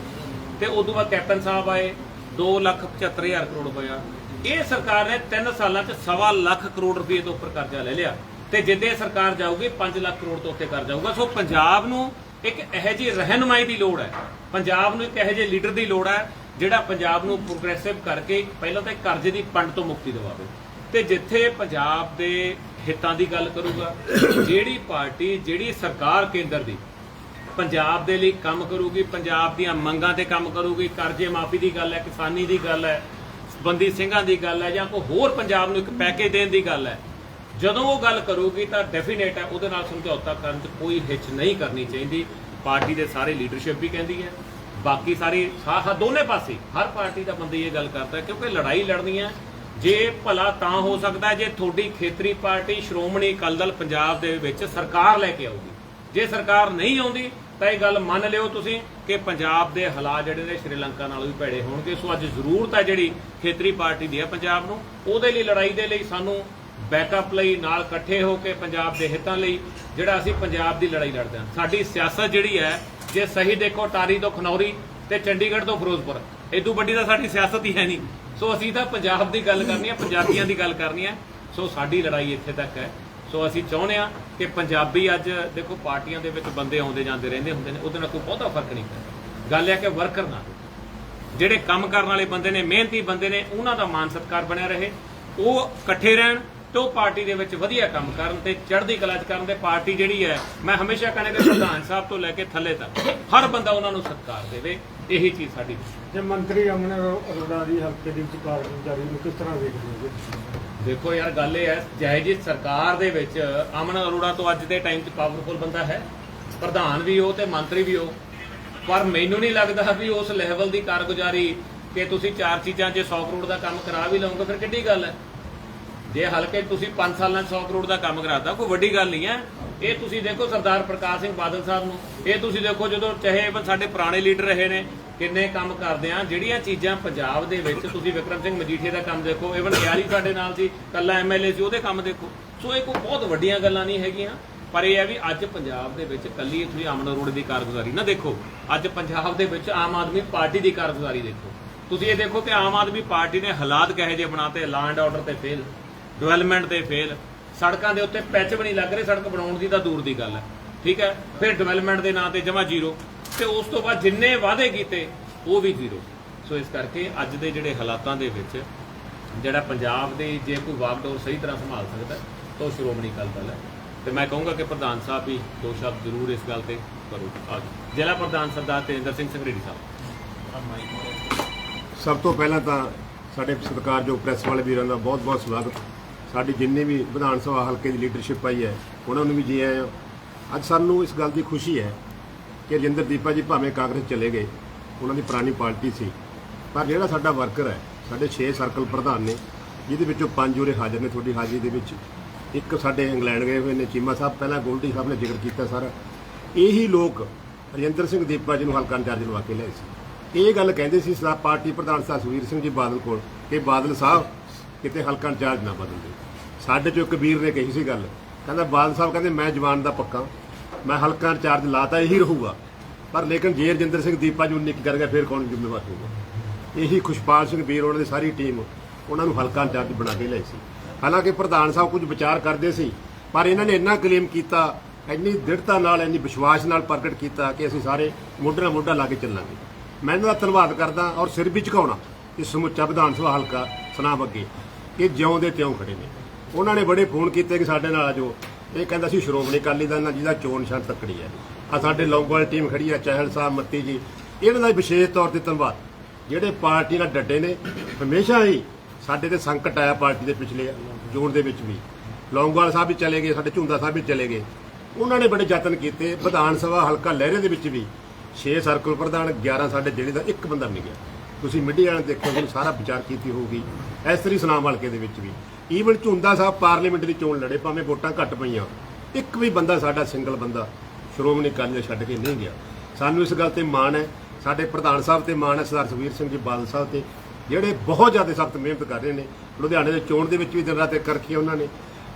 ਤੇ ਉਦੋਂ ਬਾਅਦ ਕੈਪਟਨ ਸਾਹਿਬ ਆਏ 275000 ਕਰੋੜ ਹੋਇਆ। ਇਹ ਸਰਕਾਰ ਨੇ 3 ਸਾਲਾਂ ਚ ਸਵਾ ਲੱਖ ਕਰੋੜ ਰੁਪਏ ਤੋਂ ਉੱਪਰ ਕਰਜ਼ਾ ਲੈ ਲਿਆ। ਤੇ ਜਿੱਦੇ ਸਰਕਾਰ ਜਾਊਗੀ 5 ਲੱਖ ਕਰੋੜ ਤੋਂ ਉੱਤੇ ਕਰਜ਼ਾ ਜਾਊਗਾ ਸੋ ਪੰਜਾਬ ਨੂੰ ਇੱਕ ਇਹੋ ਜਿਹੀ ਰਹਿਨਮਾਈ ਦੀ ਲੋੜ ਹੈ। ਪੰਜਾਬ ਨੂੰ ਇੱਕ ਇਹੋ ਜਿਹੇ ਲੀਡਰ ਦੀ ਲੋੜ ਹੈ, ਜਿਹੜਾ ਪੰਜਾਬ ਨੂੰ ਪ੍ਰੋਗਰੈਸਿਵ ਕਰਕੇ ਪਹਿਲਾਂ ਤਾਂ ਕਰਜ਼ੇ ਦੀ ਪੰਡ ਤੋਂ ਮੁਕਤੀ ਦਿਵਾਵੇ। ਤੇ ਜਿੱਥੇ ਪੰਜਾਬ ਦੇ ਹਿੱਤਾਂ ਦੀ ਗੱਲ ਕਰੂਗਾ। ਜਿਹੜੀ ਪਾਰਟੀ, ਜਿਹੜੀ ਸਰਕਾਰ ਕੇਂਦਰ ਦੀ ਪੰਜਾਬ ਦੇ ਲਈ ਕੰਮ ਕਰੂਗੀ, ਪੰਜਾਬ ਦੀਆਂ ਮੰਗਾਂ ਤੇ ਕੰਮ ਕਰੂਗੀ, ਕਰਜ਼ੇ ਮਾਫੀ ਦੀ ਗੱਲ ਹੈ, ਕਿਸਾਨੀ ਦੀ ਗੱਲ ਹੈ ਬੰਦੀ ਸਿੰਘਾਂ ਦੀ ਗੱਲ ਹੈ ਜਾਂ ਕੋਈ ਹੋਰ ਪੰਜਾਬ ਨੂੰ ਇੱਕ ਪੈਕੇਜ ਦੇਣ ਦੀ ਗੱਲ ਹੈ, ਜਦੋਂ ਉਹ ਗੱਲ ਕਰੂਗੀ ਤਾਂ ਡੈਫੀਨੇਟ ਹੈ, ਉਹਦੇ ਨਾਲ ਸਮਝੌਤਾ ਕਰਨ 'ਚ ਕੋਈ ਹਿੱਚ ਨਹੀਂ ਕਰਨੀ ਚਾਹੀਦੀ। ਪਾਰਟੀ ਦੇ ਸਾਰੇ ਲੀਡਰਸ਼ਿਪ ਵੀ ਕਹਿੰਦੀ ਹੈ। ਬਾਕੀ ਸਾਰੀ ਹਾਂ ਦੋਨੇ ਪਾਸੇ, ਹਰ ਪਾਰਟੀ ਦਾ ਬੰਦੇ ਇਹ ਗੱਲ ਕਰਦਾ ਕਿਉਂਕਿ ਲੜਾਈ ਲੜਨੀ ਹੈ ਜੇ ਭਲਾ ਤਾਂ ਹੋ ਸਕਦਾ ਜੇ ਤੁਹਾਡੀ ਖੇਤਰੀ ਪਾਰਟੀ ਸ਼੍ਰੋਮਣੀ ਅਕਾਲੀ ਦਲ ਪੰਜਾਬ ਦੇ ਵਿੱਚ ਸਰਕਾਰ ਲੈ ਕੇ ਆਊਗੀ। ਜੇ ਸਰਕਾਰ ਨਹੀਂ ਆਉਂਦੀ, ਤਾਂ ਇਹ ਗੱਲ ਮੰਨ ਲਿਓ ਤੁਸੀਂ ਕਿ ਪੰਜਾਬ ਦੇ ਹਾਲਾਤ ਜਿਹੜੇ ਨੇ ਸ਼੍ਰੀਲੰਕਾ ਨਾਲ ਵੀ ਭੈੜੇ ਹੋਣਗੇ। ਸੋ ਅੱਜ ਜ਼ਰੂਰਤ ਹੈ ਜਿਹੜੀ ਖੇਤਰੀ ਪਾਰਟੀ ਦੀ ਹੈ ਪੰਜਾਬ ਨੂੰ। ਉਹਦੇ ਲਈ, ਲੜਾਈ ਦੇ ਲਈ ਸਾਨੂੰ ਬੈਕਅਪ ਲਈ ਨਾਲ ਇਕੱਠੇ ਹੋ ਕੇ ਪੰਜਾਬ ਦੇ ਹਿੱਤਾਂ ਲਈ ਜਿਹੜਾ ਅਸੀਂ ਪੰਜਾਬ ਦੀ ਲੜਾਈ ਲੜਦੇ ਹਾਂ। ਸਾਡੀ ਸਿਆਸਤ ਜਿਹੜੀ ਹੈ, ਜੇ ਸਹੀ ਦੇਖੋ, ਟਾਰੀ ਤੋਂ ਖਨੌਰੀ ਤੇ ਚੰਡੀਗੜ੍ਹ ਤੋਂ ਫਿਰੋਜ਼ਪੁਰ ਇਦੋਂ ਵੱਡੀ ਤਾਂ ਸਾਡੀ ਸਿਆਸਤ ਹੀ ਹੈ ਨਹੀਂ। ਸੋ ਅਸੀਂ ਤਾਂ ਪੰਜਾਬ ਦੀ ਗੱਲ ਕਰਨੀ ਹੈ ਪੰਜਾਬੀਆਂ ਦੀ ਗੱਲ ਕਰਨੀ ਹੈ ਸੋ ਸਾਡੀ ਲੜਾਈ ਇੱਥੇ ਤੱਕ ਹੈ। ਸੋ ਅਸੀਂ ਚਾਹੁੰਦੇ ਆ ਕਿ ਪੰਜਾਬੀ ਅੱਜ ਦੇਖੋ ਪਾਰਟੀਆਂ ਦੇ ਵਿੱਚ ਬੰਦੇ ਆਉਂਦੇ ਜਾਂਦੇ ਰਹਿੰਦੇ ਹੁੰਦੇ ਨੇ, ਉਹਦੇ ਨਾਲ ਕੋਈ ਬਹੁਤਾ ਫ਼ਰਕ ਨਹੀਂ ਪੈਂਦਾ। ਗੱਲ ਹੈ ਕਿ ਵਰਕਰ ਨਾਲ ਜਿਹੜੇ ਕੰਮ ਕਰਨ ਵਾਲੇ ਬੰਦੇ ਨੇ, ਮਿਹਨਤੀ ਬੰਦੇ ਨੇ, ਉਹਨਾਂ ਦਾ ਮਾਨ ਸਤਿਕਾਰ ਬਣਿਆ ਰਹੇ। ਉਹ ਇਕੱਠੇ ਰਹਿਣ ਤੇ ਉਹ ਪਾਰਟੀ ਦੇ ਵਿੱਚ ਵਧੀਆ ਕੰਮ ਕਰਨ ਤੇ ਚੜ੍ਹਦੀ ਕਲਾ ਚ ਕਰਨ ਤੇ ਪਾਰਟੀ ਜਿਹੜੀ ਹੈ ਮੈਂ ਹਮੇਸ਼ਾ ਕਹਿੰਦਾ ਕਿ ਪ੍ਰਧਾਨ ਸਾਹਿਬ ਤੋਂ ਲੈ ਕੇ ਥੱਲੇ ਤੱਕ ਹਰ ਬੰਦਾ ਉਹਨਾਂ ਨੂੰ ਸਤਿਕਾਰ ਦੇਵੇ ਇਹੀ ਚੀਜ਼ ਸਾਡੀ ਜੇ ਮੰਤਰੀ ਅਮਨ ਅਰੋੜਾ ਦੀ ਹਲਕੇ ਦੇ ਵਿੱਚ ਕਾਰਗੁਜ਼ਾਰੀ ਨੂੰ ਕਿਸ ਤਰ੍ਹਾਂ ਵੇਖਦੇ ਹੋ ਦੇਖੋ ਯਾਰ ਗੱਲ ਇਹ ਹੈ ਜੈ ਜੀ ਸਰਕਾਰ ਦੇ ਵਿੱਚ ਅਮਨ ਅਰੋੜਾ ਤੋਂ ਅੱਜ ਦੇ ਟਾਈਮ 'ਚ ਪਾਵਰਫੁਲ ਬੰਦਾ ਹੈ। ਪ੍ਰਧਾਨ ਵੀ ਉਹ ਤੇ ਮੰਤਰੀ ਵੀ ਉਹ। ਪਰ ਮੈਨੂੰ ਨਹੀਂ ਲੱਗਦਾ ਵੀ ਉਸ ਲੈਵਲ ਦੀ ਕਾਰਗੁਜ਼ਾਰੀ ਕਿ ਤੁਸੀਂ ਚਾਰ ਚੀਜ਼ਾਂ 'ਚ 100 ਕਰੋੜ ਦਾ ਕੰਮ ਕਰਾ ਵੀ ਲਓਗੇ ਫਿਰ ਕਿੱਡੀ ਗੱਲ ਹੈ? ਜੇ ਹਲਕੇ ਤੁਸੀਂ 5 ਸਾਲਾਂ 'ਚ 100 ਕਰੋੜ ਦਾ ਕੰਮ ਕਰਾਤਾ, ਕੋਈ ਵੱਡੀ ਗੱਲ ਨਹੀਂ ਹੈ। ਇਹ ਤੁਸੀਂ ਦੇਖੋ ਸਰਦਾਰ ਪ੍ਰਕਾਸ਼ ਸਿੰਘ ਬਾਦਲ ਸਾਹਿਬ ਨੂੰ। ਇਹ ਤੁਸੀਂ ਦੇਖੋ ਜਦੋਂ ਚਾਹੇ ਸਾਡੇ ਪੁਰਾਣੇ ਲੀਡਰ ਰਹੇ ਨੇ, ਕਿੰਨੇ ਕੰਮ ਕਰਦੇ ਆ, ਜਿਹੜੀਆਂ ਚੀਜ਼ਾਂ ਪੰਜਾਬ ਦੇ ਵਿੱਚ ਤੁਸੀਂ ਵਿਕਰਮ ਸਿੰਘ ਮਜੀਠੀਆ ਦਾ ਕੰਮ ਦੇਖੋ ਇਵਨ ਯਾਰੀ ਸਾਡੇ ਨਾਲ ਸੀ, ਕੱਲਾ ਐਮਐਲਏ ਸੀ, ਉਹਦੇ ਕੰਮ ਦੇਖੋ। ਸੋ ਇਹ ਕੋਈ ਬਹੁਤ ਵੱਡੀਆਂ ਗੱਲਾਂ ਨਹੀਂ ਹੈਗੀਆਂ। ਪਰ ਇਹ ਹੈ ਵੀ ਅੱਜ ਪੰਜਾਬ ਦੇ ਵਿੱਚ ਕੱਲੀ ਤੁਸੀਂ ਅਮਨ ਅਰੋੜੇ ਦੀ ਕਾਰਗੁਜ਼ਾਰੀ ਨਾ ਦੇਖੋ। ਅੱਜ ਪੰਜਾਬ ਦੇ ਵਿੱਚ ਆਮ ਆਦਮੀ ਪਾਰਟੀ ਦੀ ਕਾਰਗੁਜ਼ਾਰੀ ਦੇਖੋ। ਤੁਸੀਂ ਇਹ ਦੇਖੋ ਕਿ ਆਮ ਆਦਮੀ ਪਾਰਟੀ ਨੇ ਹਾਲਾਤ ਕਹੇ ਜੇ ਬਣਾਤੇ ਲਾਂ ਐਂਡ ਆਰਡਰ ਤੇ ਫੇਲ ਡਿਵੈਲਪਮੈਂਟ ਤੇ ਫੇਲ। ਸੜਕਾਂ ਦੇ ਉੱਤੇ ਪੈਚ ਵੀ ਨਹੀਂ ਲੱਗ ਰਹੇ, ਸੜਕ ਬਣਾਉਣ ਦੀ ਤਾਂ ਦੂਰ ਦੀ ਗੱਲ ਹੈ। ਠੀਕ ਹੈ? ਫਿਰ ਡਿਵੈਲਪਮੈਂਟ ਦੇ ਨਾਂ ਤੇ ਜਮਾ ਜ਼ੀਰੋ। ਤੇ ਉਸ ਤੋਂ ਬਾਅਦ ਜਿੰਨੇ ਵਾਅਦੇ ਕੀਤੇ, ਉਹ ਵੀ ਜ਼ੀਰੋ। ਸੋ ਇਸ ਕਰਕੇ ਅੱਜ ਦੇ ਜਿਹੜੇ ਹਾਲਾਤਾਂ ਦੇ ਵਿੱਚ, ਜਿਹੜਾ ਪੰਜਾਬ ਦੇ ਜੇ ਕੋਈ ਵਾਕਡੋਰ ਸਹੀ ਤਰ੍ਹਾਂ ਸੰਭਾਲ ਸਕਦਾ, ਤਾਂ ਉਹ ਸ਼੍ਰੋਮਣੀ ਅਕਾਲੀ ਦਲ ਹੈ। ਤੇ ਮੈਂ ਕਹੂੰਗਾ ਕਿ ਪ੍ਰਧਾਨ ਸਾਹਿਬ ਵੀ ਦੋ ਸ਼ਬਦ ਜ਼ਰੂਰ ਇਸ ਗੱਲ ਤੇ ਕਰੋ। ਆ ਜ਼ਿਲ੍ਹਾ ਪ੍ਰਧਾਨ ਸਰਦਾਰ ਤੇਜਿੰਦਰ ਸਿੰਘ ਸੰਗਰੇਡੀ ਸਾਹਿਬ। ਸਭ ਤੋਂ ਪਹਿਲਾਂ ਤਾਂ ਸਾਡੇ ਸਤਿਕਾਰਯੋਗ ਪ੍ਰੈਸ ਵਾਲੇ ਵੀਰਾਂ ਦਾ ਬਹੁਤ-ਬਹੁਤ ਸਵਾਗਤ। ਸਾਡੀ ਜਿੰਨੀ ਵੀ ਵਿਧਾਨ ਸਭਾ ਹਲਕੇ ਦੀ ਲੀਡਰਸ਼ਿਪ ਆਈ ਹੈ, ਉਹਨਾਂ ਨੂੰ ਵੀ ਜੀ ਆਇਆਂ ਅੱਜ ਸਾਨੂੰ ਇਸ ਗੱਲ ਦੀ ਖੁਸ਼ੀ ਹੈ ਕਿ ਰਜਿੰਦਰ ਦੀਪਾ ਜੀ ਭਾਵੇਂ ਕਾਂਗਰਸ ਚਲੇ ਗਏ, ਉਹਨਾਂ ਦੀ ਪੁਰਾਣੀ ਪਾਰਟੀ ਸੀ। ਪਰ ਜਿਹੜਾ ਸਾਡਾ ਵਰਕਰ ਹੈ, ਸਾਡੇ 6 ਸਰਕਲ ਪ੍ਰਧਾਨ ਨੇ, ਜਿਹਦੇ ਵਿੱਚੋਂ ਪੰਜ ਉਰੇ ਹਾਜ਼ਰ ਨੇ, ਤੁਹਾਡੀ ਹਾਜ਼ਰੀ ਦੇ ਵਿੱਚ। ਇੱਕ ਸਾਡੇ ਇੰਗਲੈਂਡ ਗਏ ਹੋਏ ਨੇ, ਚੀਮਾ ਸਾਹਿਬ, ਪਹਿਲਾਂ ਗੋਲਡੀ ਸਾਹਿਬ ਨੇ ਜ਼ਿਕਰ ਕੀਤਾ ਸਾਰਾ। ਇਹੀ ਲੋਕ ਰਜਿੰਦਰ ਸਿੰਘ ਦੀਪਾ ਜੀ ਨੂੰ ਹਲਕਾ ਇੰਚਾਰਜ ਲਵਾ ਕੇ ਲਏ ਸੀ। ਇਹ ਗੱਲ ਕਹਿੰਦੇ ਸੀ ਸਦਾ ਪਾਰਟੀ ਪ੍ਰਧਾਨ ਸਾਹਿਬ ਸੁਖਬੀਰ ਸਿੰਘ ਜੀ ਬਾਦਲ ਕੋਲ, ਕਿ ਬਾਦਲ ਸਾਹਿਬ ਕਿਤੇ ਹਲਕਾ ਇੰਚਾਰਜ ਨਾ ਬਦਲ ਦੇ। ਸਾਡੇ ਚੋਂ ਇੱਕ ਵੀਰ ਨੇ ਕਹੀ ਸੀ ਗੱਲ, ਕਹਿੰਦਾ, ਬਾਦਲ ਸਾਹਿਬ ਕਹਿੰਦੇ, ਮੈਂ ਜਵਾਨ ਦਾ ਪੱਕਾ, ਮੈਂ ਹਲਕਾ ਇੰਚਾਰਜ ਲਾਤਾ, ਇਹੀ ਰਹੂਗਾ। ਪਰ ਲੇਕਿਨ ਜੇ ਰਜਿੰਦਰ ਸਿੰਘ ਦੀਪਾ ਜੀ ਉਨੀ ਕਰ ਗਿਆ ਫਿਰ ਕੌਣ ਜ਼ਿੰਮੇਵਾਰ ਹੋਊਗਾ? ਇਹੀ ਖੁਸ਼ਪਾਲ ਸਿੰਘ ਵੀਰ, ਉਹਨਾਂ ਦੀ ਸਾਰੀ ਟੀਮ, ਉਹਨਾਂ ਨੂੰ ਹਲਕਾ ਇੰਚਾਰਜ ਬਣਾ ਕੇ ਲਿਆਈ ਸੀ। ਹਾਲਾਂਕਿ ਪ੍ਰਧਾਨ ਸਾਹਿਬ ਕੁਝ ਵਿਚਾਰ ਕਰਦੇ ਸੀ, ਪਰ ਇਹਨਾਂ ਨੇ ਇੰਨਾ ਕਲੇਮ ਕੀਤਾ, ਇੰਨੀ ਦ੍ਰਿੜਤਾ ਨਾਲ, ਇੰਨੀ ਵਿਸ਼ਵਾਸ ਨਾਲ ਪ੍ਰਗਟ ਕੀਤਾ ਕਿ ਅਸੀਂ ਸਾਰੇ ਮੋਢੇ ਨਾਲ ਮੋਢਾ ਲਾ ਕੇ ਚੱਲਾਂਗੇ। ਮੈਂ ਇਹਨਾਂ ਦਾ ਧੰਨਵਾਦ ਕਰਦਾ ਔਰ ਸਿਰ ਵੀ ਝੁਕਾਉਣਾ ਕਿ ਸਮੁੱਚਾ ਵਿਧਾਨ ਸਭਾ ਹਲਕਾ ਸੁਨਾਮ ਅੱਗੇ। ਇਹ ਜਿਉਂ ਦੇ ਤਿਉਂ ਖੜੇ ਨੇ। ਉਹਨਾਂ ਨੇ ਬੜੇ ਫੋਨ ਕੀਤੇ ਕਿ ਸਾਡੇ ਨਾਲ ਆ ਜਾਓ। ਇਹ ਕਹਿੰਦਾ ਸੀ ਸ਼੍ਰੋਮਣੀ ਅਕਾਲੀ ਦਲ ਨਾਲ ਜਿਹਦਾ ਚੋਣ ਨਿਸ਼ਾਨ ਤੱਕੜੀ ਹੈ। ਆ ਸਾਡੇ ਲੌਂਗੋਵਾਲ ਟੀਮ ਖੜੀ ਹੈ, ਚਹਿਲ ਸਾਹਿਬ, ਮੱਤੀ ਜੀ। ਇਹਨਾਂ ਦਾ ਵਿਸ਼ੇਸ਼ ਤੌਰ ਤੇ ਧੰਨਵਾਦ। ਜਿਹੜੇ ਪਾਰਟੀ ਨਾਲ ਡਟੇ ਨੇ, ਹਮੇਸ਼ਾ ਹੀ ਸਾਡੇ ਤੇ ਸੰਕਟ ਆਇਆ ਪਾਰਟੀ ਦੇ ਪਿਛਲੇ ਜੂਨ ਦੇ ਵਿੱਚ ਵੀ। ਲੌਂਗਵਾਲ ਸਾਹਿਬ ਵੀ ਚਲੇ ਗਏ, ਸਾਡੇ ਝੁੰਦਾ ਸਾਹਿਬ ਵੀ ਚਲੇ ਗਏ। ਉਹਨਾਂ ਨੇ ਬੜੇ ਯਤਨ ਕੀਤੇ, ਵਿਧਾਨ ਸਭਾ ਹਲਕਾ ਲਹਿਰੇ ਦੇ ਵਿੱਚ ਵੀ। 6 ਸਰਕਲ ਪ੍ਰਧਾਨ 11 ਸਾਡੇ ਜ਼ਿਲ੍ਹੇ ਦਾ ਇੱਕ ਬੰਦਾ ਨਹੀਂ ਗਿਆ ਤੁਸੀਂ ਮੀਡੀਆ ਵਾਲੇ ਦੇਖੋ, ਤੁਹਾਨੂੰ ਸਾਰਾ ਵਿਚਾਰ ਕੀਤੀ ਹੋਊਗੀ। ਇਸ ਤਰੀ ਸੁਨਾਮ ਹਲਕੇ ਦੇ ਵਿੱਚ ਵੀ। ਈਵਨ ਝੁੰਦਾ ਸਾਹਿਬ ਪਾਰਲੀਮੈਂਟ ਦੀ ਚੋਣ ਲੜੇ, ਭਾਵੇਂ ਵੋਟਾਂ ਘੱਟ ਪਈਆਂ। ਇੱਕ ਵੀ ਬੰਦਾ ਸਾਡਾ ਸਿੰਗਲ ਬੰਦਾ ਸ਼੍ਰੋਮਣੀ ਅਕਾਲੀ ਦਲ ਛੱਡ ਕੇ ਨਹੀਂ ਗਿਆ। ਸਾਨੂੰ ਇਸ ਗੱਲ ਤੇ ਮਾਣ ਹੈ। ਸਾਡੇ ਪ੍ਰਧਾਨ ਸਾਹਿਬ ਤੇ ਮਾਣ ਹੈ, ਸਰਦਾਰ ਸੁਖਬੀਰ ਸਿੰਘ ਜੀ ਬਾਦਲ ਸਾਹਿਬ ਤੇ, ਜਿਹੜੇ ਬਹੁਤ ਜ਼ਿਆਦਾ ਸਖਤ ਮਿਹਨਤ ਕਰ ਰਹੇ ਨੇ। ਲੁਧਿਆਣੇ ਦੇ ਚੋਣ ਦੇ ਵਿੱਚ ਵੀ ਦਿਨ ਰਾਤ ਇੱਕ ਰੱਖੀ ਉਹਨਾਂ ਨੇ।